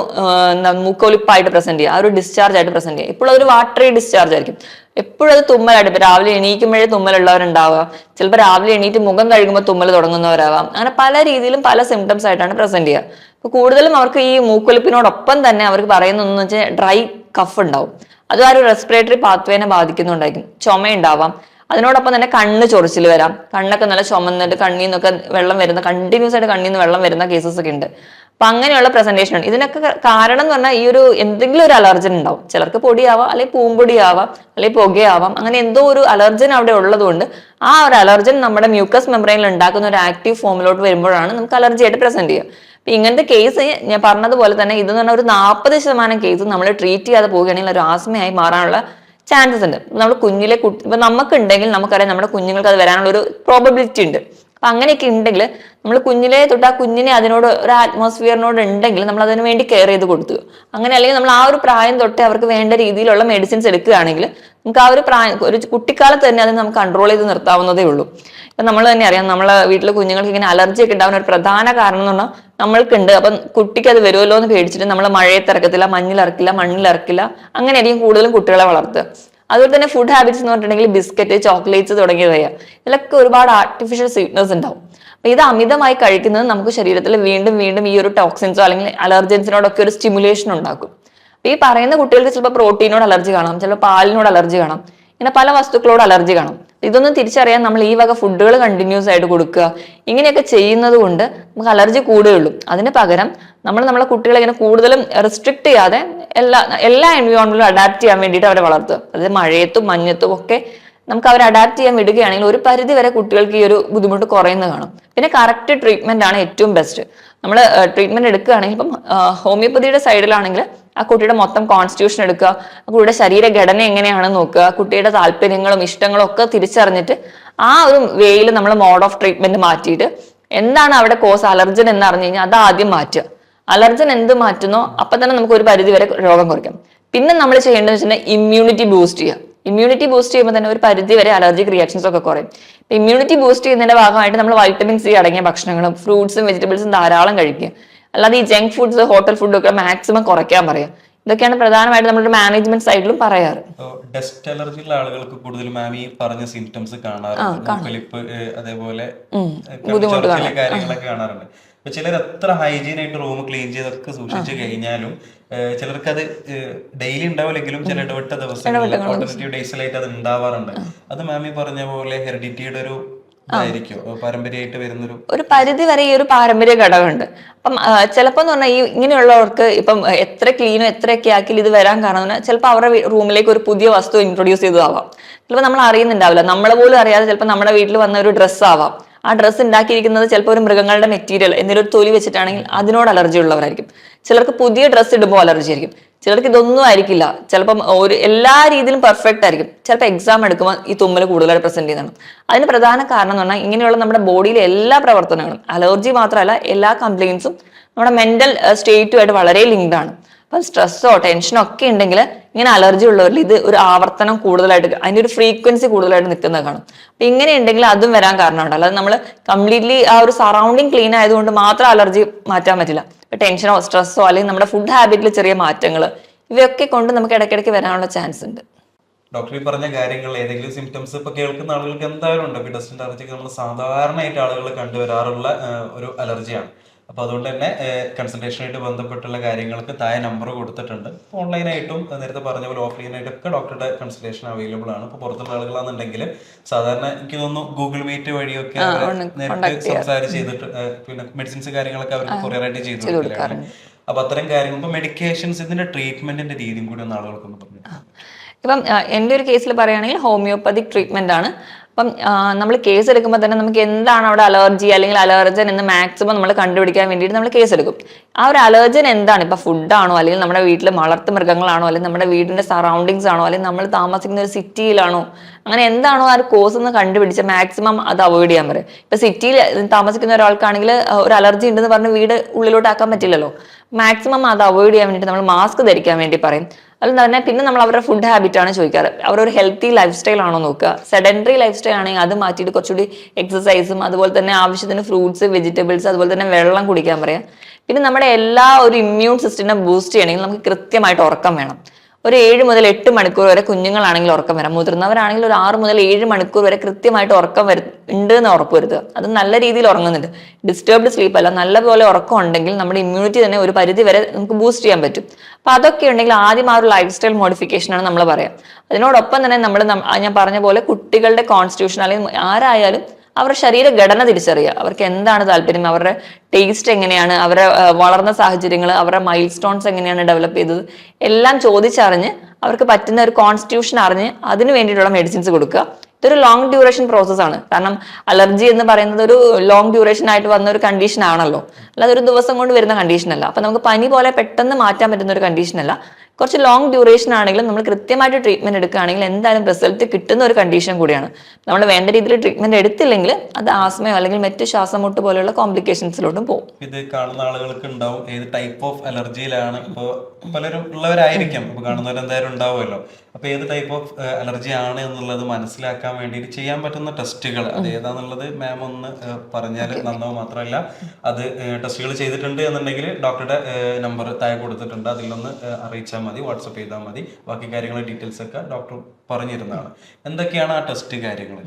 മൂക്കൊലിപ്പായിട്ട് പ്രസന്റ് ചെയ്യുക. ആ ഒരു ഡിസ്ചാർജ് ആയിട്ട് പ്രസന്റ് ചെയ്യുക. ഇപ്പോൾ ഒരു വാട്ടറി ഡിസ്ചാർജ് ആയിരിക്കും. എപ്പോഴും അത് തുമ്മലായിട്ട് ഇപ്പൊ രാവിലെ എണീക്കുമ്പോഴേ തുമ്മലുള്ളവരുണ്ടാവുക. ചിലപ്പോൾ രാവിലെ എണീറ്റ് മുഖം കഴുകുമ്പോൾ തുമ്മൽ തുടങ്ങുന്നവരാവാം. അങ്ങനെ പല രീതിയിലും പല സിംറ്റംസ് ആയിട്ടാണ് പ്രസന്റ് ചെയ്യുക. അപ്പൊ കൂടുതലും അവർക്ക് ഈ മൂക്കൊലിപ്പിനോടൊപ്പം തന്നെ അവർക്ക് പറയുന്നതെന്ന് വെച്ചാൽ ഡ്രൈ കഫ് ഉണ്ടാവും. അത് ആ ഒരു റെസ്പിറേറ്ററി പാത്വേനെ ബാധിക്കുന്നുണ്ടായിരിക്കും. ചുമ ഉണ്ടാവാം അതിനോടൊപ്പം തന്നെ കണ്ണ് ചൊറിച്ചിൽ വരാം. കണ്ണൊക്കെ നല്ല ചുമന്നിട്ട് കണ്ണിൽ നിന്നൊക്കെ വെള്ളം വരുന്ന കണ്ടിന്യൂസ് ആയിട്ട് കണ്ണിൽ നിന്ന് വെള്ളം വരുന്ന കേസസ് ഒക്കെ ഉണ്ട്. അപ്പൊ അങ്ങനെയുള്ള പ്രസന്റേഷൻ ഉണ്ട് ഇതിനൊക്കെ കാരണം എന്ന് പറഞ്ഞാൽ ഈ ഒരു എന്തെങ്കിലും ഒരു അലർജൻ ഉണ്ടാവും. ചിലർക്ക് പൊടിയാവാം അല്ലെങ്കിൽ പൂമ്പൊടിയാവാം അല്ലെങ്കിൽ പുകയാവാം അങ്ങനെ എന്തോ ഒരു അലർജൻ അവിടെ ഉള്ളതുകൊണ്ട് ആ ഒരു അലർജൻ നമ്മുടെ മ്യൂക്കസ് മെമ്പറൈനിൽ ഉണ്ടാക്കുന്ന ഒരു ആക്റ്റീവ് ഫോമിലോട്ട് വരുമ്പോഴാണ് നമുക്ക് അലർജി ആയിട്ട് പ്രസന്റ് ചെയ്യുക അപ്പൊ ഇങ്ങനത്തെ കേസ് ഞാൻ പറഞ്ഞതുപോലെ തന്നെ ഇതെന്ന് പറഞ്ഞാൽ ഒരു നാൽപ്പത് ശതമാനം കേസ് നമ്മൾ ട്രീറ്റ് ചെയ്യാതെ പോവുകയാണെങ്കിൽ ഒരു ആസ്മയായി മാറാനുള്ള ചാൻസസ് ഉണ്ട്. നമ്മൾ കുഞ്ഞിലെ കുട്ടി ഇപ്പൊ നമുക്കുണ്ടെങ്കിൽ നമുക്കറിയാം നമ്മുടെ കുഞ്ഞുങ്ങൾക്ക് അത് വരാനുള്ള ഒരു പ്രോബബിലിറ്റി ഉണ്ട്. അപ്പൊ അങ്ങനെയൊക്കെ ഉണ്ടെങ്കിൽ നമ്മൾ കുഞ്ഞിലെ തൊട്ട് ആ കുഞ്ഞിനെ അതിനോട് ഒരു അറ്റ്മോസ്ഫിയറിനോട് ഉണ്ടെങ്കിൽ നമ്മൾ അതിന് വേണ്ടി കെയർ ചെയ്ത് കൊടുത്തു. അങ്ങനെ അല്ലെങ്കിൽ നമ്മൾ ആ ഒരു പ്രായം തൊട്ടേ അവർക്ക് വേണ്ട രീതിയിലുള്ള മെഡിസിൻസ് എടുക്കുകയാണെങ്കിൽ നമുക്ക് ആ ഒരു പ്രായം ഒരു കുട്ടിക്കാലത്ത് തന്നെ അതിന് നമുക്ക് കൺട്രോൾ ചെയ്ത് നിർത്താവുന്നതേ ഉള്ളൂ. ഇപ്പൊ നമ്മൾ തന്നെ അറിയാം നമ്മളെ വീട്ടിലെ കുഞ്ഞുങ്ങൾക്ക് ഇങ്ങനെ അലർജി ഒക്കെ ഉണ്ടാവുന്ന ഒരു പ്രധാന കാരണം എന്ന് പറഞ്ഞാൽ നമ്മൾക്കുണ്ട്. അപ്പം കുട്ടിക്ക് അത് വരുമല്ലോ എന്ന് പേടിച്ചിട്ട് നമ്മൾ മഴയത്ത് ഇറക്കത്തില്ല മഞ്ഞിലിറക്കില്ല മണ്ണിലിറക്കില്ല അങ്ങനെയായിരിക്കും കൂടുതലും കുട്ടികളെ വളർത്തുക. അതുപോലെ തന്നെ ഫുഡ് ഹാബിറ്റ്സ് എന്ന് പറഞ്ഞിട്ടുണ്ടെങ്കിൽ ബിസ്ക്കറ്റ് ചോക്ലേറ്റ്സ് തുടങ്ങിയവയ ഇതിലൊക്കെ ഒരുപാട് ആർട്ടിഫിഷ്യൽ സ്വീറ്റ്നസ് ഉണ്ടാവും. അപ്പൊ ഇത് അമിതമായി കഴിക്കുന്നത് നമുക്ക് ശരീരത്തിൽ വീണ്ടും വീണ്ടും ഈ ഒരു ടോക്സിൻസോ അല്ലെങ്കിൽ അലർജൻസിനോടൊക്കെ ഒരു സ്റ്റിമുലേഷൻ ഉണ്ടാക്കും. അപ്പൊ ഈ പറയുന്ന കുട്ടികൾക്ക് ചിലപ്പോൾ പ്രോട്ടീനോട് അലർജി കാണാം ചിലപ്പോൾ പാലിനോട് അലർജി കാണാം. ഇങ്ങനെ പല വസ്തുക്കളോട് അലർജി കാണാം. ഇതൊന്നും തിരിച്ചറിയാൻ നമ്മൾ ഈ വക ഫുഡുകൾ കണ്ടിന്യൂസ് ആയിട്ട് കൊടുക്കുക. ഇങ്ങനെയൊക്കെ ചെയ്യുന്നത് കൊണ്ട് നമുക്ക് അലർജി കൂടുകയുള്ളൂ അതിന് പകരം നമ്മൾ നമ്മളെ കുട്ടികളെ ഇങ്ങനെ കൂടുതലും റെസ്ട്രിക്ട് ചെയ്യാതെ എല്ലാ എല്ലാ എൻവയോൺമെന്റിലും അഡാപ്റ്റ് ചെയ്യാൻ വേണ്ടിയിട്ട് അവരെ വളർത്തുക. അതായത് മഴയത്തും മഞ്ഞത്തും ഒക്കെ നമുക്ക് അവരെ അഡാപ്റ്റ് ചെയ്യാൻ വിടുകയാണെങ്കിൽ ഒരു പരിധി വരെ കുട്ടികൾക്ക് ഈ ഒരു ബുദ്ധിമുട്ട് കുറയുന്നത് കാണും. പിന്നെ കറക്റ്റ് ട്രീറ്റ്മെന്റ് ആണ് ഏറ്റവും ബെസ്റ്റ് നമ്മൾ ട്രീറ്റ്മെന്റ് എടുക്കുകയാണെങ്കിൽ ഇപ്പം ഹോമിയോപ്പതിയുടെ സൈഡിലാണെങ്കിൽ ആ കുട്ടിയുടെ മൊത്തം കോൺസ്റ്റിറ്റ്യൂഷൻ എടുക്കുക ആ കുട്ടിയുടെ ശരീരഘടന എങ്ങനെയാണെന്ന് നോക്കുക കുട്ടിയുടെ താല്പര്യങ്ങളും ഇഷ്ടങ്ങളും ഒക്കെ തിരിച്ചറിഞ്ഞിട്ട് ആ ഒരു വേയിൽ നമ്മൾ മോഡ് ഓഫ് ട്രീറ്റ്മെന്റ് മാറ്റിയിട്ട് എന്താണ് അവിടെ കോസ് അലർജൻ എന്ന് അറിഞ്ഞു കഴിഞ്ഞാൽ അത് ആദ്യം മാറ്റുക. അലർജൻ എന്ത് മാറ്റുന്നോ അപ്പൊ തന്നെ നമുക്ക് ഒരു പരിധി വരെ രോഗം കുറയ്ക്കാം. പിന്നെ നമ്മൾ ചെയ്യേണ്ടത് വെച്ചിട്ടുണ്ടെങ്കിൽ ഇമ്മ്യൂണിറ്റി ബൂസ്റ്റ് ചെയ്യുക. ഇമ്മ്യൂണിറ്റി ബൂസ്റ്റ് ചെയ്യുമ്പോൾ തന്നെ ഒരു പരിധി വരെ അലർജിക് റിയാക്ഷൻസ് ഒക്കെ കുറയും. ഇമ്മ്യൂണിറ്റി ബൂസ്റ്റ് ചെയ്യുന്നതിന്റെ ഭാഗമായിട്ട് നമ്മൾ വൈറ്റമിൻ സി അടങ്ങിയ ഭക്ഷണങ്ങളും ഫ്രൂട്ട്സും വെജിറ്റബിൾസും ധാരാളം കഴിക്കുക. അല്ലാതെ ഈ ജങ്ക് ഫുഡ്സ് ഹോട്ടൽ ഫുഡ് ഒക്കെ മാക്സിമം കുറയ്ക്കാൻ പറയാം. ഇതൊക്കെയാണ് പ്രധാനമായിട്ട് നമ്മുടെ മാനേജ്മെന്റ് സൈഡിലും പറയാറ്. ഡസ്റ്റ് അലർജി ഉള്ള ആളുകൾക്ക് കൂടുതൽ മാം ഈ പറഞ്ഞ സിംറ്റംസ് കാണാറുണ്ട്. അതേപോലെ കാര്യങ്ങളൊക്കെ കാണാറുണ്ട്. അപ്പൊ ചിലർ എത്ര ഹൈജീൻ ആയിട്ട് റൂം ക്ലീൻ ചെയ്തൊക്കെ സൂക്ഷിച്ചു കഴിഞ്ഞാലും ചിലർക്ക് അത് ഡെയിലി ഉണ്ടാവില്ലെങ്കിലും ചില ഇടവിട്ട ദിവസങ്ങളിൽ ഓൾട്ടർനേറ്റീവ് ഡേയ്സിലായിട്ട് അത് ഉണ്ടാവാറുണ്ട്. അത് മാമി പറഞ്ഞ പോലെ ഹെറിഡിറ്റിയുടെ ഒരു പാരമ്പര്യമായിട്ട് വരുന്നൊരു ഒരു പരിധി വരെ ഈ ഒരു പാരമ്പര്യ ഘടകമുണ്ട്. അപ്പം ചിലപ്പോ എന്ന് പറഞ്ഞാൽ ഈ ഇങ്ങനെയുള്ളവർക്ക് ഇപ്പം എത്ര ക്ലീനും എത്രയൊക്കെ ആക്കി ഇത് വരാൻ കാരണം ചിലപ്പോൾ അവരുടെ റൂമിലേക്ക് ഒരു പുതിയ വസ്തു ഇൻട്രൊഡ്യൂസ് ചെയ്തതാവാം. ചിലപ്പോൾ നമ്മൾ അറിയുന്നുണ്ടാവില്ല. നമ്മളെ പോലും അറിയാതെ ചിലപ്പോൾ നമ്മുടെ വീട്ടിൽ വന്ന ഒരു ഡ്രസ്സ് ആവാം. ആ ഡ്രസ്സ് ഉണ്ടാക്കിയിരിക്കുന്നത് ചിലപ്പോൾ ഒരു മൃഗങ്ങളുടെ മെറ്റീരിയൽ എന്തെങ്കിലും ഒരു തൊലി വെച്ചിട്ടാണെങ്കിൽ അതിനോട് അലർജി ഉള്ളവരായിരിക്കും. ചിലർക്ക് പുതിയ ഡ്രസ്സ് ഇടുമ്പോൾ അലർജി ആയിരിക്കും. ചിലർക്ക് ഇതൊന്നും ആയിരിക്കില്ല. ചിലപ്പം ഒരു എല്ലാ രീതിയിലും പെർഫെക്റ്റ് ആയിരിക്കും. ചിലപ്പോൾ എക്സാം എടുക്കുമ്പോൾ ഈ തുമ്മൽ കൂടുതലായിട്ട് പ്രസന്റ് ചെയ്യുന്നതാണ്. അതിന് പ്രധാന കാരണം എന്ന് പറഞ്ഞാൽ ഇങ്ങനെയുള്ള നമ്മുടെ ബോഡിയിലെ എല്ലാ പ്രവർത്തനങ്ങളും അലർജി മാത്രമല്ല എല്ലാ കംപ്ലയിൻസും നമ്മുടെ മെന്റൽ സ്റ്റേറ്റുമായിട്ട് വളരെ ലിങ്ക്ഡ് ആണ്. അപ്പം സ്ട്രെസ്സോ ടെൻഷനോ ഒക്കെ ഉണ്ടെങ്കിൽ ഇങ്ങനെ അലർജി ഉള്ളവരിൽ ഇത് ഒരു ആവർത്തനം കൂടുതലായിട്ട് അതിന്റെ ഒരു ഫ്രീക്വൻസി കൂടുതലായിട്ട് നിൽക്കുന്നത് കാണും. അപ്പം ഇങ്ങനെ ഉണ്ടെങ്കിൽ അതും വരാൻ കാരണമുണ്ട്. അല്ലാതെ നമ്മൾ കംപ്ലീറ്റ്ലി ആ ഒരു സറൗണ്ടിങ് ക്ലീൻ ആയതുകൊണ്ട് മാത്രം അലർജി മാറ്റാൻ പറ്റില്ല. ഇപ്പൊ ടെൻഷനോ സ്ട്രെസ്സോ അല്ലെങ്കിൽ നമ്മുടെ ഫുഡ് ഹാബിറ്റിൽ ചെറിയ മാറ്റങ്ങൾ ഇവയൊക്കെ കൊണ്ട് നമുക്ക് ഇടയ്ക്കിടയ്ക്ക് വരാനുള്ള ചാൻസ് ഉണ്ട്. ഡോക്ടർ ഈ പറഞ്ഞ കാര്യങ്ങൾ ഏതെങ്കിലും സിംറ്റംസ് ഇപ്പൊ കേൾക്കുന്ന ആളുകൾക്ക് എന്തായാലും ഉണ്ട്. ഡസ്റ്റ് അലർജി നമ്മൾ സാധാരണയായിട്ട് ആളുകൾ കണ്ടുവരാറുള്ള ഒരു അലർജിയാണ് അപ്പൊ അതുകൊണ്ട് തന്നെ കൺസൾട്ടേഷനായിട്ട് ബന്ധപ്പെട്ടുള്ള കാര്യങ്ങൾക്ക് താഴെ നമ്പർ കൊടുത്തിട്ടുണ്ട്. ഓൺലൈനായിട്ടും നേരത്തെ പറഞ്ഞ പോലെ ഓഫ്ലൈനായിട്ടും ഒക്കെ ഡോക്ടറുടെ കൺസൾട്ടേഷൻ അവൈലബിൾ ആണ്. ഇപ്പൊ പുറത്തുള്ള ആളുകളാണെന്നുണ്ടെങ്കിൽ സാധാരണ എനിക്ക് തോന്നുന്നു ഗൂഗിൾ മീറ്റ് വഴിയൊക്കെ നേരിട്ട് സംസാരിച്ച് ചെയ്തിട്ട് പിന്നെ മെഡിസിൻസ് കാര്യങ്ങളൊക്കെ അവർക്ക് കൊറിയർ ആയിട്ട് ചെയ്തു കൊടുക്കലാണ്. അപ്പൊ അത്തരം കാര്യങ്ങൾ ഇപ്പൊ മെഡിക്കേഷൻസ് ഇതിന്റെ ട്രീറ്റ്മെന്റിന്റെ രീതിയും കൂടി ഒന്ന് ആളുകൾക്കൊന്ന് പറഞ്ഞു ഇപ്പം എന്റെ ഒരു കേസിൽ പറയുകയാണെങ്കിൽ ഹോമിയോപ്പതിക് ട്രീറ്റ്മെന്റ് ആണ്. അപ്പം നമ്മൾ കേസ് എടുക്കുമ്പോൾ തന്നെ നമുക്ക് എന്താണ് അവിടെ അലർജി അല്ലെങ്കിൽ അലർജൻ എന്ന് മാക്സിമം നമ്മൾ കണ്ടുപിടിക്കാൻ വേണ്ടിയിട്ട് നമ്മൾ കേസ് എടുക്കും ആ ഒരു അലർജൻ എന്താണ്? ഇപ്പൊ ഫുഡാണോ? അല്ലെങ്കിൽ നമ്മുടെ വീട്ടിൽ വളർത്തു മൃഗങ്ങളാണോ? അല്ലെങ്കിൽ നമ്മുടെ വീടിന്റെ സറൗണ്ടിങ്സ് ആണോ? അല്ലെങ്കിൽ നമ്മൾ താമസിക്കുന്ന ഒരു സിറ്റിയിലാണോ അങ്ങനെ എന്താണോ ആ ഒരു കോസ് എന്ന് കണ്ടുപിടിച്ച് മാക്സിമം അത് അവോയ്ഡ് ചെയ്യാൻ പറയും ഇപ്പം സിറ്റിയിൽ താമസിക്കുന്ന ഒരാൾക്കാണെങ്കിൽ ഒരു അലർജി ഉണ്ടെന്ന് പറഞ്ഞ് വീട് ഉള്ളിലോട്ടാക്കാൻ പറ്റില്ലല്ലോ. മാക്സിമം അത് അവോയ്ഡ് ചെയ്യാൻ വേണ്ടിയിട്ട് നമ്മൾ മാസ്ക് ധരിക്കാൻ വേണ്ടി പറയും. അതുപോലെ തന്നെ പിന്നെ നമ്മൾ അവരുടെ ഫുഡ് ഹാബിറ്റ് ആണ് ചോദിക്കാറ്. അവരൊരു ഹെൽത്തി ലൈഫ് സ്റ്റൈൽ ആണോ നോക്കുക. സെഡന്ററി ലൈഫ് സ്റ്റൈൽ ആണെങ്കിൽ അത് മാറ്റിയിട്ട് കുറച്ചുകൂടി എക്സസൈസും അതുപോലെ തന്നെ ആവശ്യത്തിന് ഫ്രൂട്ട്സ് വെജിറ്റബിൾസ് അതുപോലെ തന്നെ വെള്ളം കുടിക്കാൻ പറയാം. പിന്നെ നമ്മുടെ എല്ലാ ഒരു ഇമ്മ്യൂൺ സിസ്റ്റത്തിനെ ബൂസ്റ്റ് ചെയ്യണമെങ്കിൽ നമുക്ക് കൃത്യമായിട്ട് ഉറക്കം വേണം. ഒരു ഏഴ് മുതൽ എട്ട് മണിക്കൂർ വരെ കുഞ്ഞുങ്ങളാണെങ്കിൽ ഉറക്കം വരാം. മുതിർന്നവരാണെങ്കിൽ ഒരു ആറ് മുതൽ ഏഴ് മണിക്കൂർ വരെ കൃത്യമായിട്ട് ഉറക്കം വരു ഉണ്ട് എന്ന് ഉറപ്പ് വരുത്തുക അത് നല്ല രീതിയിൽ ഉറങ്ങുന്നുണ്ട്. ഡിസ്റ്റർബ്ഡ് സ്ലീപ്പ് അല്ല നല്ലപോലെ ഉറക്കം ഉണ്ടെങ്കിൽ നമ്മുടെ ഇമ്മ്യൂണിറ്റി തന്നെ ഒരു പരിധി വരെ നമുക്ക് ബൂസ്റ്റ് ചെയ്യാൻ പറ്റും. അപ്പൊ അതൊക്കെ ഉണ്ടെങ്കിൽ ആദ്യം ആ ഒരു ലൈഫ് സ്റ്റൈൽ മോഡിഫിക്കേഷൻ ആണ് നമ്മൾ പറയാം. അതിനോടൊപ്പം തന്നെ നമ്മൾ ഞാൻ പറഞ്ഞ പോലെ കുട്ടികളുടെ കോൺസ്റ്റിറ്റ്യൂഷൻ അല്ലെങ്കിൽ ആരായാലും അവരുടെ ശരീരഘടന തിരിച്ചറിയുക. അവർക്ക് എന്താണ് താല്പര്യം? അവരുടെ ടേസ്റ്റ് എങ്ങനെയാണ്? അവരുടെ വളർന്ന സാഹചര്യങ്ങൾ അവരുടെ മൈൽ സ്റ്റോൺസ് എങ്ങനെയാണ് ഡെവലപ്പ് ചെയ്തത്? എല്ലാം ചോദിച്ചറിഞ്ഞ് അവർക്ക് പറ്റുന്ന ഒരു കോൺസ്റ്റിറ്റ്യൂഷൻ അറിഞ്ഞ് അതിന് വേണ്ടിയിട്ടുള്ള മെഡിസിൻസ് കൊടുക്കുക. ഇതൊരു ലോങ് ഡ്യൂറേഷൻ പ്രോസസ് ആണ്. കാരണം അലർജി എന്ന് പറയുന്നത് ഒരു ലോങ് ഡ്യൂറേഷൻ ആയിട്ട് വന്ന ഒരു കണ്ടീഷൻ ആണല്ലോ. അല്ലാതെ ഒരു ദിവസം കൊണ്ട് വരുന്ന കണ്ടീഷൻ അല്ല. അപ്പൊ നമുക്ക് പനി പോലെ പെട്ടെന്ന് മാറ്റാൻ പറ്റുന്ന ഒരു കണ്ടീഷൻ അല്ല. കുറച്ച് ലോങ് ഡ്യൂറേഷൻ ആണെങ്കിലും നമ്മൾ കൃത്യമായിട്ട് ട്രീറ്റ്മെന്റ് എടുക്കുകയാണെങ്കിൽ എന്തായാലും റിസൾട്ട് കിട്ടുന്ന ഒരു കണ്ടീഷൻ കൂടിയാണ്. നമ്മൾ വേണ്ട രീതിയിൽ ട്രീറ്റ്മെന്റ് എടുത്തില്ലെങ്കിൽ അത് ആസ്മയോ അല്ലെങ്കിൽ മറ്റ് ശ്വാസമുട്ട് പോലെയുള്ള കോംപ്ലിക്കേഷൻസിലോട്ടും പോകും. ഇത് കാണുന്ന ആളുകൾക്ക് ഉണ്ടാവും. ഏത് ടൈപ്പ് ഓഫ് അലർജിയിലാണ് ഇപ്പോൾ പലരും ഉള്ളവരായിരിക്കാം. അപ്പൊ കാണുന്നവർ എന്തായാലും ഉണ്ടാവുമല്ലോ. അപ്പൊ ഏത് ടൈപ്പ് ഓഫ് അലർജി ആണ് എന്നുള്ളത് മനസ്സിലാക്കാൻ വേണ്ടിയിട്ട് ചെയ്യാൻ പറ്റുന്ന ടെസ്റ്റുകൾ. അത് ഏതാന്നുള്ളത് മാം ഒന്ന് പറഞ്ഞാൽ നന്നാവും മാത്രമല്ല അത് ടെസ്റ്റുകൾ ചെയ്തിട്ടുണ്ട് എന്നുണ്ടെങ്കിൽ ഡോക്ടറുടെ നമ്പർ താഴെ കൊടുത്തിട്ടുണ്ട്. അതിലൊന്ന് അറിയിച്ചാൽ മതി വാട്സപ്പ് ചെയ്താൽ മതി. ബാക്കി കാര്യങ്ങൾ ഡീറ്റെയിൽസ് ഒക്കെ ഡോക്ടർ പറഞ്ഞിരുന്നതാണ്. എന്തൊക്കെയാണ് ആ ടെസ്റ്റ് കാര്യങ്ങൾ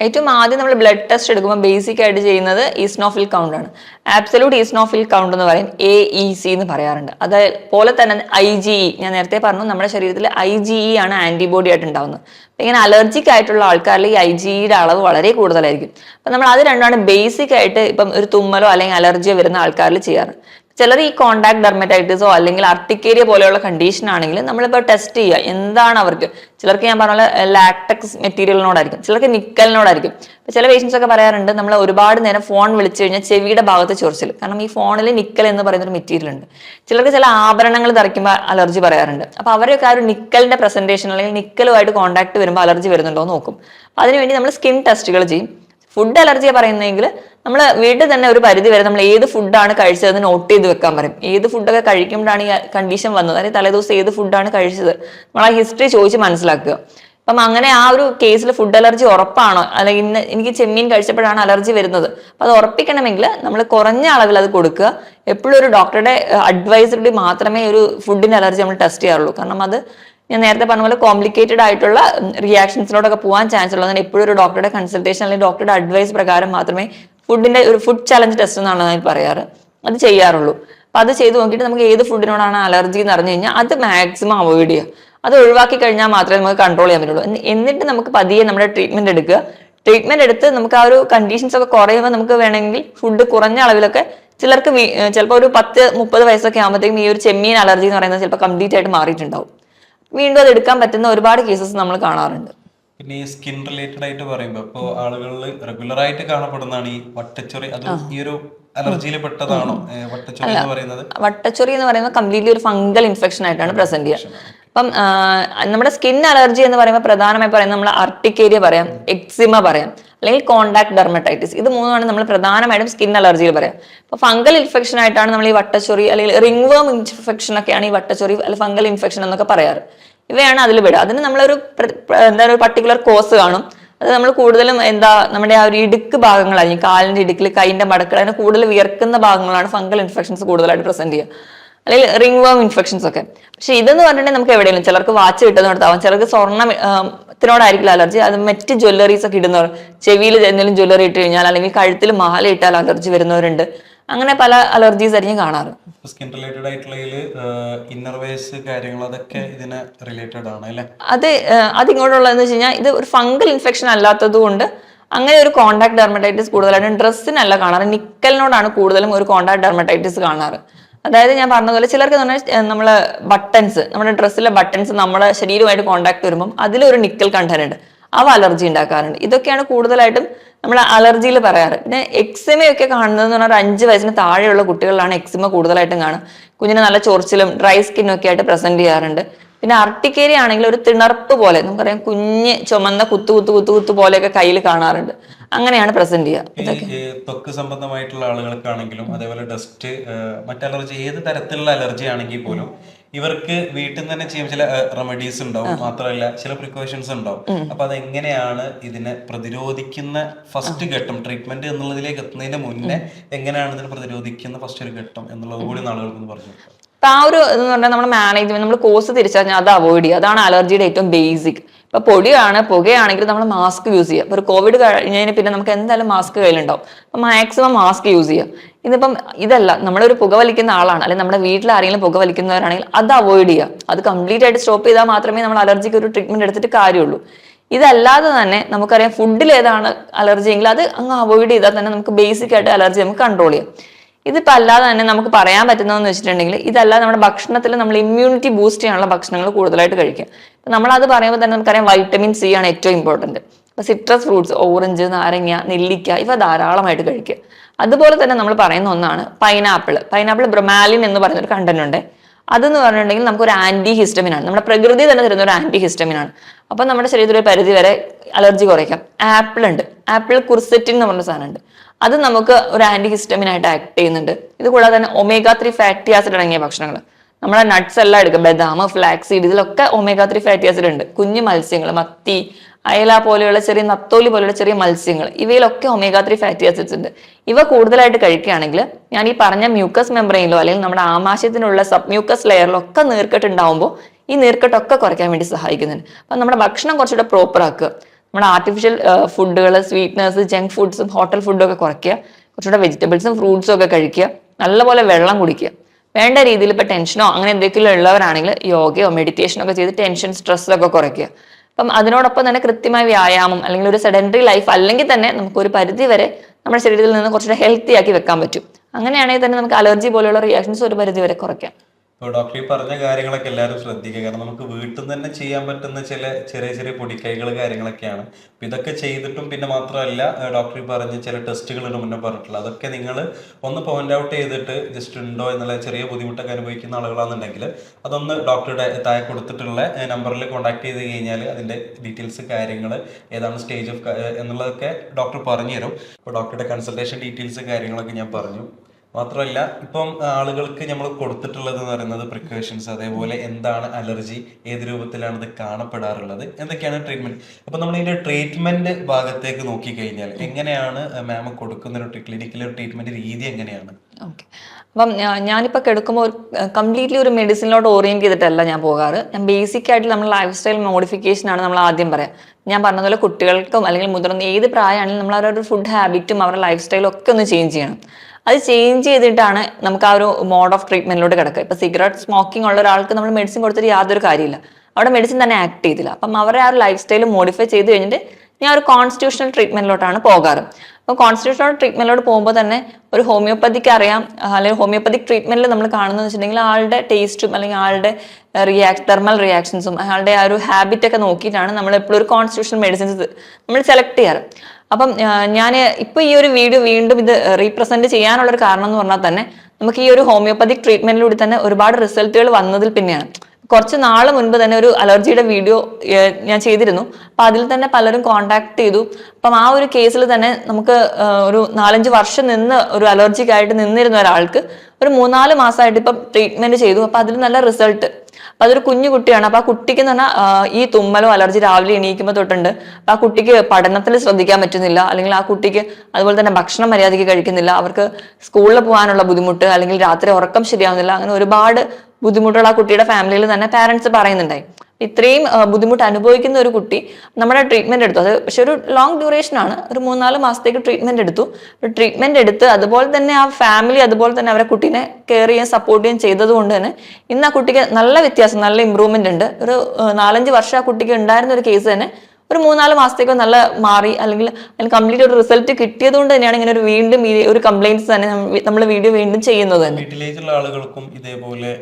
ഏറ്റവും ആദ്യം നമ്മൾ ബ്ലഡ് ടെസ്റ്റ് എടുക്കുമ്പോൾ ബേസിക് ആയിട്ട് ചെയ്യുന്നത് ഈസ്നോഫിൽ കൗണ്ട് ആണ്. ആബ്സലൂട്ട് ഈസ്നോഫിൽ കൗണ്ട് എന്ന് പറയും എ ഇ സി എന്ന് പറയാറുണ്ട്. അതുപോലെ തന്നെ ഐ ജി ഇ ഞാൻ നേരത്തെ പറഞ്ഞു നമ്മുടെ ശരീരത്തിൽ ഐ ജി ഇ ആണ് ആന്റിബോഡി ആയിട്ട് ഉണ്ടാവുന്നത്. ഇങ്ങനെ അലർജിക് ആയിട്ടുള്ള ആൾക്കാരിൽ ഈ ഐ ജി ഇയുടെ അളവ് വളരെ കൂടുതലായിരിക്കും. അപ്പൊ നമ്മൾ അത് രണ്ടാണ് ബേസിക് ആയിട്ട് ഇപ്പം ഒരു തുമ്മലോ അല്ലെങ്കിൽ അലർജിയോ വരുന്ന ആൾക്കാരിൽ ചെയ്യാറ്. ചിലർ ഈ കോണ്ടാക്ട് ഡെർമറ്റൈറ്റിസോ അല്ലെങ്കിൽ അർട്ടിക്കേരിയ പോലെയുള്ള കണ്ടീഷൻ ആണെങ്കിൽ നമ്മളിപ്പോൾ ടെസ്റ്റ് ചെയ്യുക. എന്താണ് അവർക്ക്? ചിലർക്ക് ഞാൻ പറഞ്ഞ പോലെ ലാക്ടക്സ് മെറ്റീരിയലിനോടായിരിക്കും ചിലർക്ക് നിക്കലിനോടായിരിക്കും ഇപ്പൊ ചില പേഷ്യൻസ് ഒക്കെ പറയാറുണ്ട് നമ്മൾ ഒരുപാട് നേരം ഫോൺ വിളിച്ചു കഴിഞ്ഞാൽ ചെവിയുടെ ഭാഗത്ത് ചൊറിച്ചിൽ കാരണം ഈ ഫോണിൽ നിക്കൽ എന്ന് പറയുന്ന ഒരു മെറ്റീരിയൽ ഉണ്ട്. ചിലർക്ക് ചില ആഭരണങ്ങൾ ധരിക്കുമ്പോൾ അലർജി പറയാറുണ്ട്. അപ്പൊ അവരൊക്കെ ആ ഒരു നിക്കലിന്റെ പ്രസന്റേഷൻ അല്ലെങ്കിൽ നിക്കലുമായിട്ട് കോണ്ടാക്ട് വരുമ്പോൾ അലർജി വരുന്നുണ്ടോ എന്ന് നോക്കും അതിനുവേണ്ടി നമ്മൾ സ്കിൻ ടെസ്റ്റുകൾ ചെയ്യും. ഫുഡ് അലർജിയെ പറയുന്നതെങ്കിൽ നമ്മൾ വീട്ടിൽ തന്നെ ഒരു പരിധി വരെ നമ്മൾ ഏത് ഫുഡാണ് കഴിച്ചതെന്ന് നോട്ട് ചെയ്ത് വെക്കാൻ പറയും. ഏത് ഫുഡൊക്കെ കഴിക്കുമ്പോഴാണ് ഈ കണ്ടീഷൻ വന്നത്? അതായത് തലേദിവസം ഏത് ഫുഡാണ് കഴിച്ചത്? നമ്മൾ ആ ഹിസ്റ്ററി ചോദിച്ച് മനസ്സിലാക്കുക. അപ്പം അങ്ങനെ ആ ഒരു കേസിൽ ഫുഡ് അലർജി ഉറപ്പാണോ? അല്ലെങ്കിൽ ഇന്ന് എനിക്ക് ചെമ്മീൻ കഴിച്ചപ്പോഴാണ് അലർജി വരുന്നത്. അപ്പം അത് ഉറപ്പിക്കണമെങ്കിൽ നമ്മൾ കുറഞ്ഞ അളവിൽ അത് കൊടുക്കുക. എപ്പോഴും ഒരു ഡോക്ടറുടെ അഡ്വൈസറി മാത്രമേ ഒരു ഫുഡിന് അലർജി നമ്മൾ ടെസ്റ്റ് ചെയ്യാറുള്ളൂ. കാരണം അത് ഞാൻ നേരത്തെ പറഞ്ഞ പോലെ കോംപ്ലിക്കേറ്റഡ് ആയിട്ടുള്ള റിയാക്ഷൻസിലോടൊക്കെ പോകാൻ ചാൻസ് ഉള്ളതിന് എപ്പോഴും ഒരു ഡോക്ടറുടെ കൺസൾട്ടേഷൻ അല്ലെങ്കിൽ ഡോക്ടറുടെ അഡ്വൈസ് പ്രകാരം മാത്രമേ ഫുഡിന്റെ ഒരു ഫുഡ് ചലഞ്ച് ടെസ്റ്റ് എന്നാണ് ഞാൻ പറയാറ്. അത് ചെയ്യാറുള്ളൂ. അപ്പൊ അത് ചെയ്ത് നോക്കിയിട്ട് നമുക്ക് ഏത് ഫുഡിനോടാണ് അലർജി എന്ന് അറിഞ്ഞു കഴിഞ്ഞാൽ അത് മാക്സിമം അവോയ്ഡ് ചെയ്യുക. അത് ഒഴിവാക്കി കഴിഞ്ഞാൽ മാത്രമേ നമുക്ക് കൺട്രോൾ ചെയ്യാൻ പറ്റുള്ളൂ. എന്നിട്ട് നമുക്ക് പതിയെ നമ്മുടെ ട്രീറ്റ്മെന്റ് എടുക്കുക. ട്രീറ്റ്മെന്റ് എടുത്ത് നമുക്ക് ആ ഒരു കണ്ടീഷൻസ് ഒക്കെ കുറയുമ്പോൾ നമുക്ക് വേണമെങ്കിൽ ഫുഡ് കുറഞ്ഞ അളവിലൊക്കെ ചിലർക്ക് ചിലപ്പോൾ ഒരു പത്ത് മുപ്പത് വയസ്സൊക്കെ ആകുമ്പോഴത്തേക്കും ഈ ഒരു ചെമ്മീൻ അലർജി എന്ന് പറയുന്നത് ചിലപ്പോൾ കംപ്ലീറ്റ് ആയിട്ട് മാറിയിട്ടുണ്ടാവും. വീണ്ടും അത് എടുക്കാൻ പറ്റുന്ന ഒരുപാട് കേസസ് നമ്മൾ കാണാറുണ്ട്. പിന്നെ ഈ സ്കിൻ റിലേറ്റഡ് ആയിട്ട് പറയുമ്പോൾ ഇപ്പോൾ ആളുകളിൽ റെഗുലർ ആയിട്ട് കാണപ്പെടുന്നതാണ് ഈ വട്ടച്ചൊറി. അത് ഈ ഒരു അലർജിയിൽ പെട്ടതാണോ? വട്ടച്ചൊറി എന്ന് പറയുന്നത്? വട്ടച്ചൊറി എന്ന് പറയുന്നത് കംപ്ലീറ്റ്ലി ഒരു ഫംഗൽ ഇൻഫെക്ഷൻ ആയിട്ടാണ് പ്രസന്റ് ചെയ്യുക. അപ്പം നമ്മുടെ സ്കിൻ അലർജി എന്ന് പറയുമ്പോൾ പ്രധാനമായി പറയുന്നത് നമ്മൾ അർട്ടിക്കേരിയ പറയാം എക്സിമ പറയാം. അല്ലെങ്കിൽ കോണ്ടാക്ട് ഡെർമറ്റൈറ്റിസ് ഇത് മൂന്നുമാണ് നമ്മൾ പ്രധാനമായിട്ടും സ്കിൻ അലർജിയിൽ പറയാം. അപ്പോൾ ഫംഗൽ ഇൻഫെക്ഷൻ ആയിട്ടാണ് നമ്മൾ ഈ വട്ടച്ചൊറി അല്ലെങ്കിൽ റിംഗ് വേം ഇൻഫെക്ഷൻ ഒക്കെയാണ് ഈ വട്ടച്ചൊറി അല്ലെങ്കിൽ ഫംഗൽ ഇൻഫെക്ഷൻ എന്നൊക്കെ പറയാറ്. ഇവയാണ് അതിൽ വിടുക അതിന് നമ്മളൊരു എന്താ ഒരു പർട്ടിക്കുലർ കോസ് കാണും. അത് നമ്മൾ കൂടുതലും എന്താ നമ്മുടെ ആ ഒരു ഇടുക്ക് ഭാഗങ്ങളായിരിക്കും. കാലിന്റെ ഇടുക്കിൽ കൈന്റെ മടക്കൾ അതിന് കൂടുതൽ വിയർക്കുന്ന ഭാഗങ്ങളാണ് ഫംഗൽ ഇൻഫെക്ഷൻസ് കൂടുതലായിട്ട് പ്രസന്റ് ചെയ്യുക. അല്ലെങ്കിൽ റിംഗ് വേം ഇൻഫെക്ഷൻസ് ഒക്കെ. പക്ഷെ ഇതെന്ന് പറഞ്ഞിട്ടുണ്ടെങ്കിൽ നമുക്ക് എവിടെയെങ്കിലും ചിലർക്ക് വാച്ച് കിട്ടുന്നിടത്താവും. ചിലർക്ക് സ്വർണത്തിനോടായിരിക്കില്ല അലർജി അത് മറ്റ് ജ്വല്ലറീസ് ഒക്കെ ഇടുന്നവർ ചെവിയിൽ എന്തെങ്കിലും ജ്വല്ലറി ഇട്ട് കഴിഞ്ഞാൽ അല്ലെങ്കിൽ കഴുത്തിൽ മാല ഇട്ടാൽ അലർജി വരുന്നവരുണ്ട്. അങ്ങനെ പല അലർജീസ് ആയിരിക്കും കാണാറ്. സ്കിൻ റിലേറ്റഡ് ആയിട്ടുള്ള ഇന്നർവേസ് കാര്യങ്ങൾ അതൊക്കെ ഇതിന് റിലേറ്റഡ് ആണ് അല്ലേ? അത് അതിങ്ങോട്ടുള്ളതെന്ന് അത് ഇങ്ങോട്ടുള്ളതെന്ന് വെച്ച് കഴിഞ്ഞാൽ ഇത് ഒരു ഫംഗൽ ഇൻഫെക്ഷൻ അല്ലാത്തത് കൊണ്ട് അങ്ങനെ ഒരു കോണ്ടാക്ട് ഡെർമറ്റൈറ്റിസ് കൂടുതലായിട്ടും ഡ്രസ്സിനല്ല കാണാറ്. നിക്കലിനോടാണ് കൂടുതലും ഒരു കോണ്ടാക്ട് ഡെർമറ്റൈറ്റിസ് കാണാറ്. അതായത് ഞാൻ പറഞ്ഞതുപോലെ ചിലർക്ക് നമ്മൾ ബട്ടൺസ് നമ്മുടെ ഡ്രസ്സിലെ ബട്ടൺസ് നമ്മുടെ ശരീരമായിട്ട് കോണ്ടാക്ട് വരുമ്പം അതിലൊരു നിക്കൽ കണ്ടന്റ് ഉണ്ട്. അവ അലർജി ഉണ്ടാക്കാറുണ്ട്. ഇതൊക്കെയാണ് കൂടുതലായിട്ടും നമ്മൾ അലർജിയിൽ പറയാറ്. പിന്നെ എക്സിമയൊക്കെ കാണുന്നത് എന്ന് പറഞ്ഞാൽ ഒരു അഞ്ച് വയസ്സിന് താഴെയുള്ള കുട്ടികളിലാണ് എക്സിമ കൂടുതലായിട്ടും കാണുക. കുഞ്ഞിന് നല്ല ചൊറിച്ചിലും ഡ്രൈ സ്കിന്നും ഒക്കെ ആയിട്ട് പ്രസന്റ് ചെയ്യാറുണ്ട്. പിന്നെ അർട്ടിക്കേരി ആണെങ്കിൽ ഒരു തിണർപ്പ് പോലെ നമുക്കറിയാം കുഞ്ഞ് ചുമന്ന കുത്തു കുത്തു കുത്തു കുത്തു പോലെയൊക്കെ കയ്യിൽ കാണാറുണ്ട്. അങ്ങനെയാണ് പ്രസന്റ് ചെയ്യുക. ഈ ത്വക്ക് സംബന്ധമായിട്ടുള്ള ആളുകൾക്കാണെങ്കിലും അതേപോലെ ഡസ്റ്റ് മറ്റ് അലർജി ഏത് തരത്തിലുള്ള അലർജി ആണെങ്കിൽ പോലും ഇവർക്ക് വീട്ടിൽ നിന്ന് തന്നെ ചെയ്യാൻ ചില റെമഡീസ് ഉണ്ടാവും. മാത്രമല്ല ചില പ്രിക്കോഷൻസ് ഉണ്ടാവും. അപ്പൊ അതെങ്ങനെയാണ് ഇതിനെ പ്രതിരോധിക്കുന്ന ഫസ്റ്റ് ഘട്ടം? ട്രീറ്റ്മെന്റ് എന്നുള്ളതിലേക്ക് എത്തുന്നതിന് മുന്നേ എങ്ങനെയാണ് ഇതിനെ പ്രതിരോധിക്കുന്ന ഫസ്റ്റ് ഒരു ഘട്ടം എന്നുള്ളത് കൂടി ആളുകൾക്ക് പറഞ്ഞു. അപ്പൊ ആ ഒരു എന്ന് പറഞ്ഞാൽ നമ്മൾ മാനേജ്മെന്റ് നമ്മൾ കോഴ്സ് തിരിച്ചറിഞ്ഞാൽ അത് അവോയ്ഡ് ചെയ്യുക അതാണ് അലർജിയുടെ ഏറ്റവും ബേസിക് ഇപ്പൊ പൊടിയാണ് പുകയാണെങ്കിൽ നമ്മൾ മാസ്ക് യൂസ് ചെയ്യുക ഇപ്പൊ ഒരു കോവിഡ് കഴിഞ്ഞതിന് പിന്നെ നമുക്ക് എന്തായാലും മാസ്ക് കയ്യിലുണ്ടാവും. അപ്പൊ മാക്സിമം മാസ്ക് യൂസ് ചെയ്യുക ഇതിപ്പം ഇതല്ല നമ്മളൊരു പുക വലിക്കുന്ന ആളാണ്. അല്ലെങ്കിൽ നമ്മുടെ വീട്ടിൽ ആരെങ്കിലും പുക വലിക്കുന്നവരാണെങ്കിൽ അത് അവോയ്ഡ് ചെയ്യുക അത് കംപ്ലീറ്റ് ആയിട്ട് സ്റ്റോപ്പ് ചെയ്താൽ മാത്രമേ നമ്മൾ അലർജിക്ക് ഒരു ട്രീറ്റ്മെന്റ് എടുത്തിട്ട് കാര്യമുള്ളൂ. ഇതല്ലാതെ തന്നെ നമുക്കറിയാം ഫുഡിൽ ഏതാണ് അലർജി എങ്കിൽ അത് അങ്ങ് അവോയ്ഡ് ചെയ്താൽ തന്നെ നമുക്ക് ബേസിക് ആയിട്ട് അലർജി നമുക്ക് കൺട്രോൾ ചെയ്യാം. ഇതിപ്പോ അല്ലാതെ തന്നെ നമുക്ക് പറയാൻ പറ്റുന്നതെന്ന് വെച്ചിട്ടുണ്ടെങ്കിൽ ഇതല്ലാതെ നമ്മുടെ ഭക്ഷണത്തിൽ നമ്മൾ ഇമ്മ്യൂണിറ്റി ബൂസ്റ്റ് ചെയ്യാനുള്ള ഭക്ഷണങ്ങൾ കൂടുതലായിട്ട് കഴിക്കുക. ഇപ്പം നമ്മളത് പറയുമ്പോൾ തന്നെ നമുക്കറിയാം വൈറ്റമിൻ സി ആണ് ഏറ്റവും ഇമ്പോർട്ടന്റ് അപ്പൊ സിട്രസ് ഫ്രൂട്ട്സ് ഓറഞ്ച് നാരങ്ങ നെല്ലിക്ക ഇവ ധാരാളമായിട്ട് കഴിക്കുക. അതുപോലെ തന്നെ നമ്മൾ പറയുന്ന ഒന്നാണ് പൈനാപ്പിൾ പൈനാപ്പിൾ ബ്രൊമാലിൻ എന്ന് പറയുന്നൊരു കണ്ടന്റ് ഉണ്ട്. അതെന്ന് പറഞ്ഞിട്ടുണ്ടെങ്കിൽ നമുക്ക് ഒരു ആന്റി ഹിസ്റ്റമിൻ ആണ്. നമ്മുടെ പ്രകൃതി തന്നെ തരുന്ന ഒരു ആന്റി ഹിസ്റ്റമിനാണ് അപ്പൊ നമ്മുടെ ശരീരത്തിൽ ഒരു പരിധി വരെ അലർജി കുറയ്ക്കാം. ആപ്പിൾ ഉണ്ട്. ആപ്പിൾ കുർസെറ്റിൻ എന്ന് പറഞ്ഞ സാധനം ഉണ്ട്. അത് നമുക്ക് ഒരു ആന്റി ഹിസ്റ്റമിനായിട്ട് ആക്ട് ചെയ്യുന്നുണ്ട്. ഇത് കൂടാതെ തന്നെ ഒമേഗ ത്രീ ഫാറ്റി ആസിഡ് അടങ്ങിയ ഭക്ഷണങ്ങൾ. നമ്മുടെ നട്ട്സ് എല്ലാം എടുക്കും ബദാം ഫ്ലാക്സ് സീഡ് ഇതിലൊക്കെ ഒമേഗ ത്രീ ഫാറ്റി ആസിഡ് ഉണ്ട്. കുഞ്ഞു മത്സ്യങ്ങൾ മത്തി അയല പോലെയുള്ള ചെറിയ നത്തോലി പോലെയുള്ള ചെറിയ മത്സ്യങ്ങൾ ഇവയിലൊക്കെ ഒമേഗ ത്രീ ഫാറ്റി ആസിഡ്സ് ഉണ്ട്. ഇവ കൂടുതലായിട്ട് കഴിക്കുകയാണെങ്കിൽ ഞാൻ ഈ പറഞ്ഞ മ്യൂക്കസ് മെമ്പറയിലോ അല്ലെങ്കിൽ നമ്മുടെ ആമാശയത്തിനുള്ള സബ് മ്യൂക്കസ് ലെയറിലോ ഒക്കെ നീർക്കെട്ട് ഈ നീർക്കെട്ടൊക്കെ കുറയ്ക്കാൻ വേണ്ടി സഹായിക്കുന്നുണ്ട്. അപ്പം നമ്മുടെ ഭക്ഷണം കുറച്ചുകൂടെ പ്രോപ്പർ ആക്കുക. നമ്മുടെ ആർട്ടിഫിഷ്യൽ ഫുഡുകൾ സ്വീറ്റ്നസ് ജങ്ക് ഫുഡ്സും ഹോട്ടൽ ഫുഡും ഒക്കെ കുറയ്ക്കുക. കുറച്ചുകൂടെ വെജിറ്റബിൾസും ഫ്രൂട്ട്സും ഒക്കെ കഴിക്കുക. നല്ലപോലെ വെള്ളം കുടിക്കുക. വേണ്ട രീതിയിൽ ഇപ്പോൾ ടെൻഷനോ അങ്ങനെ എന്തെങ്കിലും ഉള്ളവരാണെങ്കിൽ യോഗയോ മെഡിറ്റേഷനോ ഒക്കെ ചെയ്ത് ടെൻഷൻ സ്ട്രെസ്സൊക്കെ കുറയ്ക്കുക. അപ്പം അതിനോടൊപ്പം തന്നെ കൃത്യമായ വ്യായാമം അല്ലെങ്കിൽ ഒരു സെഡന്ററി ലൈഫ് അല്ലെങ്കിൽ തന്നെ നമുക്ക് ഒരു പരിധി വരെ നമ്മുടെ ശരീരത്തിൽ നിന്ന് കുറച്ചുകൂടെ ഹെൽത്തി ആക്കി വെക്കാൻ പറ്റും. അങ്ങനെയാണെങ്കിൽ തന്നെ നമുക്ക് അലർജി പോലെയുള്ള റിയാക്ഷൻസ് ഒരു പരിധി വരെ കുറയ്ക്കാം. ഡോക്ടർ ഈ പറഞ്ഞ കാര്യങ്ങളൊക്കെ എല്ലാവരും ശ്രദ്ധിക്കുക. കാരണം നമുക്ക് വീട്ടിൽ നിന്ന് തന്നെ ചെയ്യാൻ പറ്റുന്ന ചില ചെറിയ ചെറിയ പൊടിക്കൈകൾ കാര്യങ്ങളൊക്കെയാണ്. അപ്പൊ ഇതൊക്കെ ചെയ്തിട്ടും പിന്നെ മാത്രമല്ല ഡോക്ടർ ഈ പറഞ്ഞ ചില ടെസ്റ്റുകൾ മുന്നേ പറഞ്ഞിട്ടുള്ളത്. അതൊക്കെ നിങ്ങൾ ഒന്ന് പോയിന്റ് ഔട്ട് ചെയ്തിട്ട് ജസ്റ്റ് ഉണ്ടോ എന്നുള്ള ചെറിയ ബുദ്ധിമുട്ടൊക്കെ അനുഭവിക്കുന്ന ആളുകളാണെന്നുണ്ടെങ്കിൽ അതൊന്ന് ഡോക്ടറുടെ താഴെ കൊടുത്തിട്ടുള്ള നമ്പറിൽ കോൺടാക്ട് ചെയ്ത് കഴിഞ്ഞാൽ അതിന്റെ ഡീറ്റെയിൽസ് കാര്യങ്ങൾ ഏതാണ് സ്റ്റേജ് ഓഫ് എന്നുള്ളതൊക്കെ ഡോക്ടർ പറഞ്ഞു തരും അപ്പോൾ ഡോക്ടറുടെ കൺസൾട്ടേഷൻ ഡീറ്റെയിൽസ് കാര്യങ്ങളൊക്കെ ഞാൻ പറഞ്ഞു. മാത്രമല്ല ഇപ്പം ആളുകൾക്ക് നമ്മൾ കൊടുത്തിട്ടുള്ളത് എന്ന് പറയുന്നത് പ്രിക്കോഷൻസ് അതേപോലെ എന്താണ് അലർജി ഏത് രൂപത്തിലാണ് ഇത് കാണപ്പെടാറുള്ളത് എന്തൊക്കെയാണ് ട്രീറ്റ്മെന്റ് അപ്പൊ നമ്മൾ ഇതിന്റെ ട്രീറ്റ്മെന്റ് ഭാഗത്തേക്ക് നോക്കിക്കഴിഞ്ഞാൽ എങ്ങനെയാണ് മാം കൊടുക്കുന്ന ഒരു ക്ലിനിക്കിലെ ട്രീറ്റ്മെന്റ് രീതി എങ്ങനെയാണ്? അപ്പം ഞാനിപ്പോൾ കിടക്കുമ്പോൾ കംപ്ലീറ്റ്ലി ഒരു മെഡിസിനിലോട്ട് ഓറിയന്റ് ചെയ്തിട്ടല്ല ഞാൻ പോകാറ്. ഞാൻ ബേസിക് ആയിട്ട് നമ്മൾ ലൈഫ് സ്റ്റൈൽ മോഡിഫിക്കേഷൻ ആണ് നമ്മൾ ആദ്യം പറയാം. ഞാൻ പറഞ്ഞതുപോലെ കുട്ടികൾക്കും അല്ലെങ്കിൽ മുതിർന്ന ഏത് പ്രായമാണെങ്കിലും നമ്മൾ അവരുടെ ഫുഡ് ഹാബിറ്റും അവരുടെ ലൈഫ് സ്റ്റൈലും ഒക്കെ ഒന്ന് ചേഞ്ച് ചെയ്യണം. അത് ചേഞ്ച് ചെയ്തിട്ടാണ് നമുക്ക് ആ ഒരു മോഡ് ഓഫ് ട്രീറ്റ്മെന്റിലോട്ട് കിടക്കുക. ഇപ്പൊ സിഗരറ്റ് സ്മോക്കിംഗ് ഉള്ള ഒരാൾക്ക് നമ്മൾ മെഡിസിൻ കൊടുത്തിട്ട് യാതൊരു കാര്യമില്ല. അവിടെ മെഡിസിൻ തന്നെ ആക്ട് ചെയ്തില്ല. അപ്പം അവരെ ആ ഒരു ലൈഫ് സ്റ്റൈൽ മോഡിഫൈ ചെയ്ത് കഴിഞ്ഞിട്ട് ഞാൻ ഒരു കോൺസ്റ്റിറ്റ്യൂഷണൽ ട്രീറ്റ്മെന്റിലോട്ടാണ് പോകാറ്. അപ്പോൾ കോൺസ്റ്റിറ്റ്യൂഷണൽ ട്രീറ്റ്മെന്റിലോട്ട് പോകുമ്പോൾ തന്നെ ഒരു ഹോമിയോപ്പതിക്ക് അറിയാം അല്ലെങ്കിൽ ഹോമിയോപ്പതിക് ട്രീറ്റ്മെന്റിൽ നമ്മൾ കാണുന്നത് വെച്ചിട്ടുണ്ടെങ്കിൽ ആളുടെ ടേസ്റ്റും അല്ലെങ്കിൽ ആളുടെ റിയാക്ട് തെർമൽ റിയാക്ഷൻസും അയാളുടെ ആ ഒരു ഹാബിറ്റ് ഒക്കെ നോക്കിയിട്ടാണ് നമ്മൾ എപ്പോഴും ഒരു കോൺസ്റ്റിറ്റ്യൂഷണൽ മെഡിസിൻസ് നമ്മൾ സെലക്ട് ചെയ്യാറ്. അപ്പം ഞാൻ ഇപ്പൊ ഈ ഒരു വീഡിയോ വീണ്ടും ഇത് റീപ്രസെന്റ് ചെയ്യാനുള്ള ഒരു കാരണം എന്ന് പറഞ്ഞാൽ തന്നെ നമുക്ക് ഈ ഒരു ഹോമിയോപ്പതിക് ട്രീറ്റ്മെന്റിലൂടെ തന്നെ ഒരുപാട് റിസൾട്ടുകൾ വന്നതിൽ പിന്നെയാണ്. കുറച്ച് നാൾ മുൻപ് തന്നെ ഒരു അലർജിയുടെ വീഡിയോ ഞാൻ ചെയ്തിരുന്നു. അപ്പൊ അതിൽ തന്നെ പലരും കോണ്ടാക്ട് ചെയ്തു. അപ്പം ആ ഒരു കേസിൽ തന്നെ നമുക്ക് ഒരു നാലഞ്ച് വർഷം നിന്ന് ഒരു അലർജിക്കായിട്ട് നിന്നിരുന്ന ഒരാൾക്ക് ഒരു മൂന്നാൽ മാസമായിട്ട് ഇപ്പം ട്രീറ്റ്മെന്റ് ചെയ്തു. അപ്പൊ അതിൽ നല്ല റിസൾട്ട് അപ്പൊ അതൊരു കുഞ്ഞു കുട്ടിയാണ്. അപ്പൊ ആ കുട്ടിക്ക് എന്ന് പറഞ്ഞാൽ ഈ തുമ്മലോ അലർജി രാവിലെ എണീക്കുമ്പോൾ തൊട്ടുണ്ട്. അപ്പൊ ആ കുട്ടിക്ക് പഠനത്തിൽ ശ്രദ്ധിക്കാൻ പറ്റുന്നില്ല. അല്ലെങ്കിൽ ആ കുട്ടിക്ക് അതുപോലെ തന്നെ ഭക്ഷണം മര്യാദയ്ക്ക് കഴിക്കുന്നില്ല. അവർക്ക് സ്കൂളിൽ പോകാനുള്ള ബുദ്ധിമുട്ട് അല്ലെങ്കിൽ രാത്രി ഉറക്കം ശരിയാവുന്നില്ല. അങ്ങനെ ഒരുപാട് ബുദ്ധിമുട്ടുള്ള ആ കുട്ടിയുടെ ഫാമിലിയിൽ തന്നെ പാരന്റ്സ് പറയുന്നുണ്ടായി. ഇത്രയും ബുദ്ധിമുട്ട് അനുഭവിക്കുന്ന ഒരു കുട്ടി നമ്മുടെ ട്രീറ്റ്മെന്റ് എടുത്തു. അത് പക്ഷെ ഒരു ലോങ് ഡ്യൂറേഷൻ ആണ്. ഒരു മൂന്നാൽ മാസത്തേക്ക് ട്രീറ്റ്മെന്റ് എടുത്തു. ട്രീറ്റ്മെന്റ് എടുത്ത് അതുപോലെ തന്നെ ആ ഫാമിലി അതുപോലെ തന്നെ അവരെ കുട്ടീനെ കെയർ ചെയ്യാൻ സപ്പോർട്ട് ചെയ്യാൻ ചെയ്തത് കൊണ്ട് തന്നെ ഇന്ന് ആ കുട്ടിക്ക് നല്ല വ്യത്യാസം നല്ല ഇമ്പ്രൂവ്മെന്റ് ഉണ്ട്. ഒരു നാലഞ്ച് വർഷം ആ കുട്ടിക്ക് ഉണ്ടായിരുന്ന ഒരു കേസ് തന്നെ ഒരു മൂന്നാൽ മാസത്തേക്ക് നല്ല മാറി അല്ലെങ്കിൽ അതിന് കംപ്ലീറ്റ് ഒരു റിസൾട്ട് കിട്ടിയത് കൊണ്ട് തന്നെയാണ് ഇങ്ങനെ ഒരു വീണ്ടും ഒരു കംപ്ലൈന്റ്സ് തന്നെ നമ്മൾ വീഡിയോ വീണ്ടും ചെയ്യുന്നത് തന്നെ. ആളുകൾക്കും ഇതേപോലെ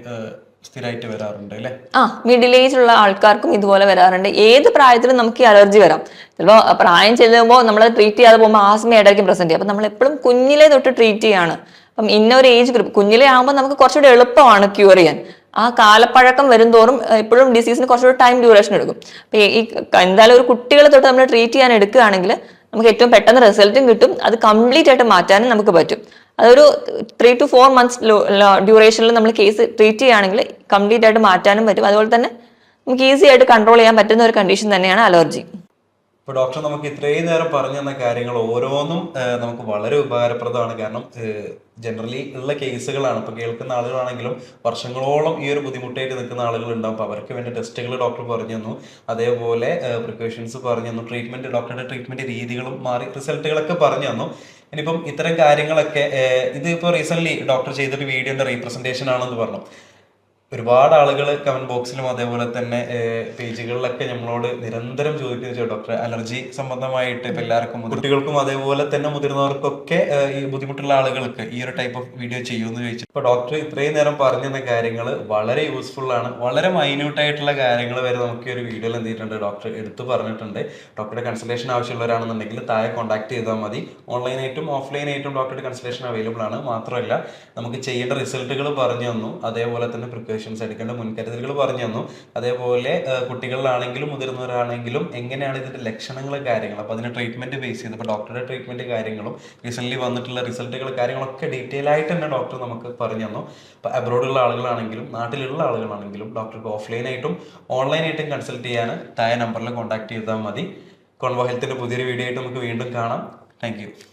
ആ മിഡിൽ ഏജ് ഉള്ള ആൾക്കാർക്കും ഇതുപോലെ വരാറുണ്ട്. ഏത് പ്രായത്തിലും നമുക്ക് ഈ അലർജി വരാം. ചിലപ്പോൾ പ്രായം ചെല്ലുമ്പോൾ നമ്മൾ ട്രീറ്റ് ചെയ്യാതെ പോകുമ്പോൾ ആസ്മ ആയിട്ടായിരിക്കും പ്രസന്റ് ചെയ്യുക അപ്പം നമ്മൾ എപ്പോഴും കുഞ്ഞിലേ തൊട്ട് ട്രീറ്റ് ചെയ്യാണ്. അപ്പം ഇന്നൊരു ഏജ് ഗ്രൂപ്പ് കുഞ്ഞിലെ ആകുമ്പോൾ നമുക്ക് കുറച്ചുകൂടി എളുപ്പമാണ് ക്യൂർ ചെയ്യാൻ. ആ കാലപ്പഴക്കം വരുംതോറും എപ്പോഴും ഡിസീസിന് കുറച്ചുകൂടി ടൈം ഡ്യൂറേഷൻ എടുക്കും. അപ്പൊ ഈ എന്തായാലും ഒരു കുട്ടികളെ തൊട്ട് നമ്മൾ ട്രീറ്റ് ചെയ്യാൻ എടുക്കുകയാണെങ്കിൽ നമുക്ക് ഏറ്റവും പെട്ടെന്ന് റിസൾട്ടും കിട്ടും. അത് കംപ്ലീറ്റ് ആയിട്ട് മാറ്റാനും നമുക്ക് പറ്റും. അതൊരു ത്രീ ടു ഫോർ മന്ത്സ് ഡ്യൂറേഷനിൽ നമ്മൾ കേസ് ട്രീറ്റ് ചെയ്യുകയാണെങ്കിൽ കംപ്ലീറ്റ് ആയിട്ട് മാറ്റാനും പറ്റും. അതുപോലെ തന്നെ നമുക്ക് ഈസി ആയിട്ട് കൺട്രോൾ ചെയ്യാൻ പറ്റുന്ന ഒരു കണ്ടീഷൻ തന്നെയാണ് അലർജി ഇപ്പൊ ഡോക്ടർ നമുക്ക് ഇത്രയും നേരം പറഞ്ഞു തന്ന കാര്യങ്ങൾ ഓരോന്നും നമുക്ക് വളരെ ഉപകാരപ്രദമാണ്. കാരണം ജനറലി ഉള്ള കേസുകളാണ് ഇപ്പൊ കേൾക്കുന്ന ആളുകളാണെങ്കിലും വർഷങ്ങളോളം ഈ ഒരു ബുദ്ധിമുട്ടായിട്ട് നിൽക്കുന്ന ആളുകൾ ഉണ്ടാവും അപ്പൊ അവർക്ക് വേണ്ടി ടെസ്റ്റുകൾ ഡോക്ടർ പറഞ്ഞു തന്നു. അതേപോലെ പ്രിക്കോഷൻസ് പറഞ്ഞു തന്നു. ട്രീറ്റ്മെന്റ് ഡോക്ടറുടെ ട്രീറ്റ്മെന്റ് രീതികളും മാറി റിസൾട്ടുകളൊക്കെ പറഞ്ഞു തന്നു. ഇനിയിപ്പം ഇത്തരം കാര്യങ്ങളൊക്കെ ഇതിപ്പോ റീസെന്റ് ഡോക്ടർ ചെയ്തൊരു വീഡിയോന്റെ റീപ്രസെന്റേഷൻ ആണെന്ന് പറഞ്ഞു. ഒരുപാട് ആളുകൾ കമന്റ് ബോക്സിലും അതേപോലെ തന്നെ പേജുകളിലൊക്കെ നമ്മളോട് നിരന്തരം ചോദിക്കുന്നത് ഡോക്ടർ അലർജി സംബന്ധമായിട്ട് ഇപ്പൊ എല്ലാവർക്കും കുട്ടികൾക്കും അതേപോലെ തന്നെ മുതിർന്നവർക്കൊക്കെ ഈ ബുദ്ധിമുട്ടുള്ള ആളുകൾക്ക് ഈ ഒരു ടൈപ്പ് ഓഫ് വീഡിയോ ചെയ്യുമെന്ന് ചോദിച്ചു. ഇപ്പൊ ഡോക്ടർ ഇത്രയും നേരം പറഞ്ഞു തന്ന കാര്യങ്ങൾ വളരെ യൂസ്ഫുൾ ആണ്. വളരെ മൈന്യൂട്ട് ആയിട്ടുള്ള കാര്യങ്ങൾ വരെ നമുക്ക് ഈ ഒരു വീഡിയോയിൽ എന്ത് ചെയ്തിട്ടുണ്ട് ഡോക്ടർ എടുത്തു പറഞ്ഞിട്ടുണ്ട്. ഡോക്ടറുടെ കൺസൾട്ടേഷൻ ആവശ്യമുള്ളവരാണെന്നുണ്ടെങ്കിൽ താഴെ കോൺടാക്ട് ചെയ്താൽ മതി. ഓൺലൈനായിട്ടും ഓഫ്ലൈനായിട്ടും ഡോക്ടറുടെ കൺസൾട്ടേഷൻ അവൈലബിൾ ആണ്. മാത്രമല്ല നമുക്ക് ചെയ്യേണ്ട റിസൾട്ടുകൾ പറഞ്ഞു തന്നു. അതേപോലെ തന്നെ പ്രിക്കോഷൻസ് എടുക്കേണ്ട മുൻകരുതലുകൾ പറഞ്ഞു തന്നു. അതേപോലെ കുട്ടികളിലാണെങ്കിലും മുതിർന്നവരാണെങ്കിലും എങ്ങനെയാണ് ഇതിന്റെ ലക്ഷണങ്ങൾ കാര്യങ്ങൾ? അപ്പോൾ അതിന് ട്രീറ്റ്മെന്റ് ബേസ് ചെയ്ത്. ഇപ്പോൾ ഡോക്ടറുടെ ട്രീറ്റ്മെന്റ് കാര്യങ്ങളും റീസെന്റ് വന്നിട്ടുള്ള റിസൾട്ടുകൾ കാര്യങ്ങളൊക്കെ ഡീറ്റെയിൽ ആയിട്ട് തന്നെ ഡോക്ടർ നമുക്ക് പറഞ്ഞു തന്നു. ഇപ്പോൾ അബ്രോഡുള്ള ആളുകളാണെങ്കിലും നാട്ടിലുള്ള ആളുകളാണെങ്കിലും ഡോക്ടർക്ക് ഓഫ്ലൈനായിട്ടും ഓൺലൈനായിട്ടും കൺസൾട്ട് ചെയ്യാൻ താഴെ നമ്പറിൽ കോൺടാക്ട് ചെയ്താൽ മതി. കോൺവോ ഹെൽത്തിന്റെ പുതിയൊരു വീഡിയോ ആയിട്ട് നമുക്ക് വീണ്ടും കാണാം. താങ്ക്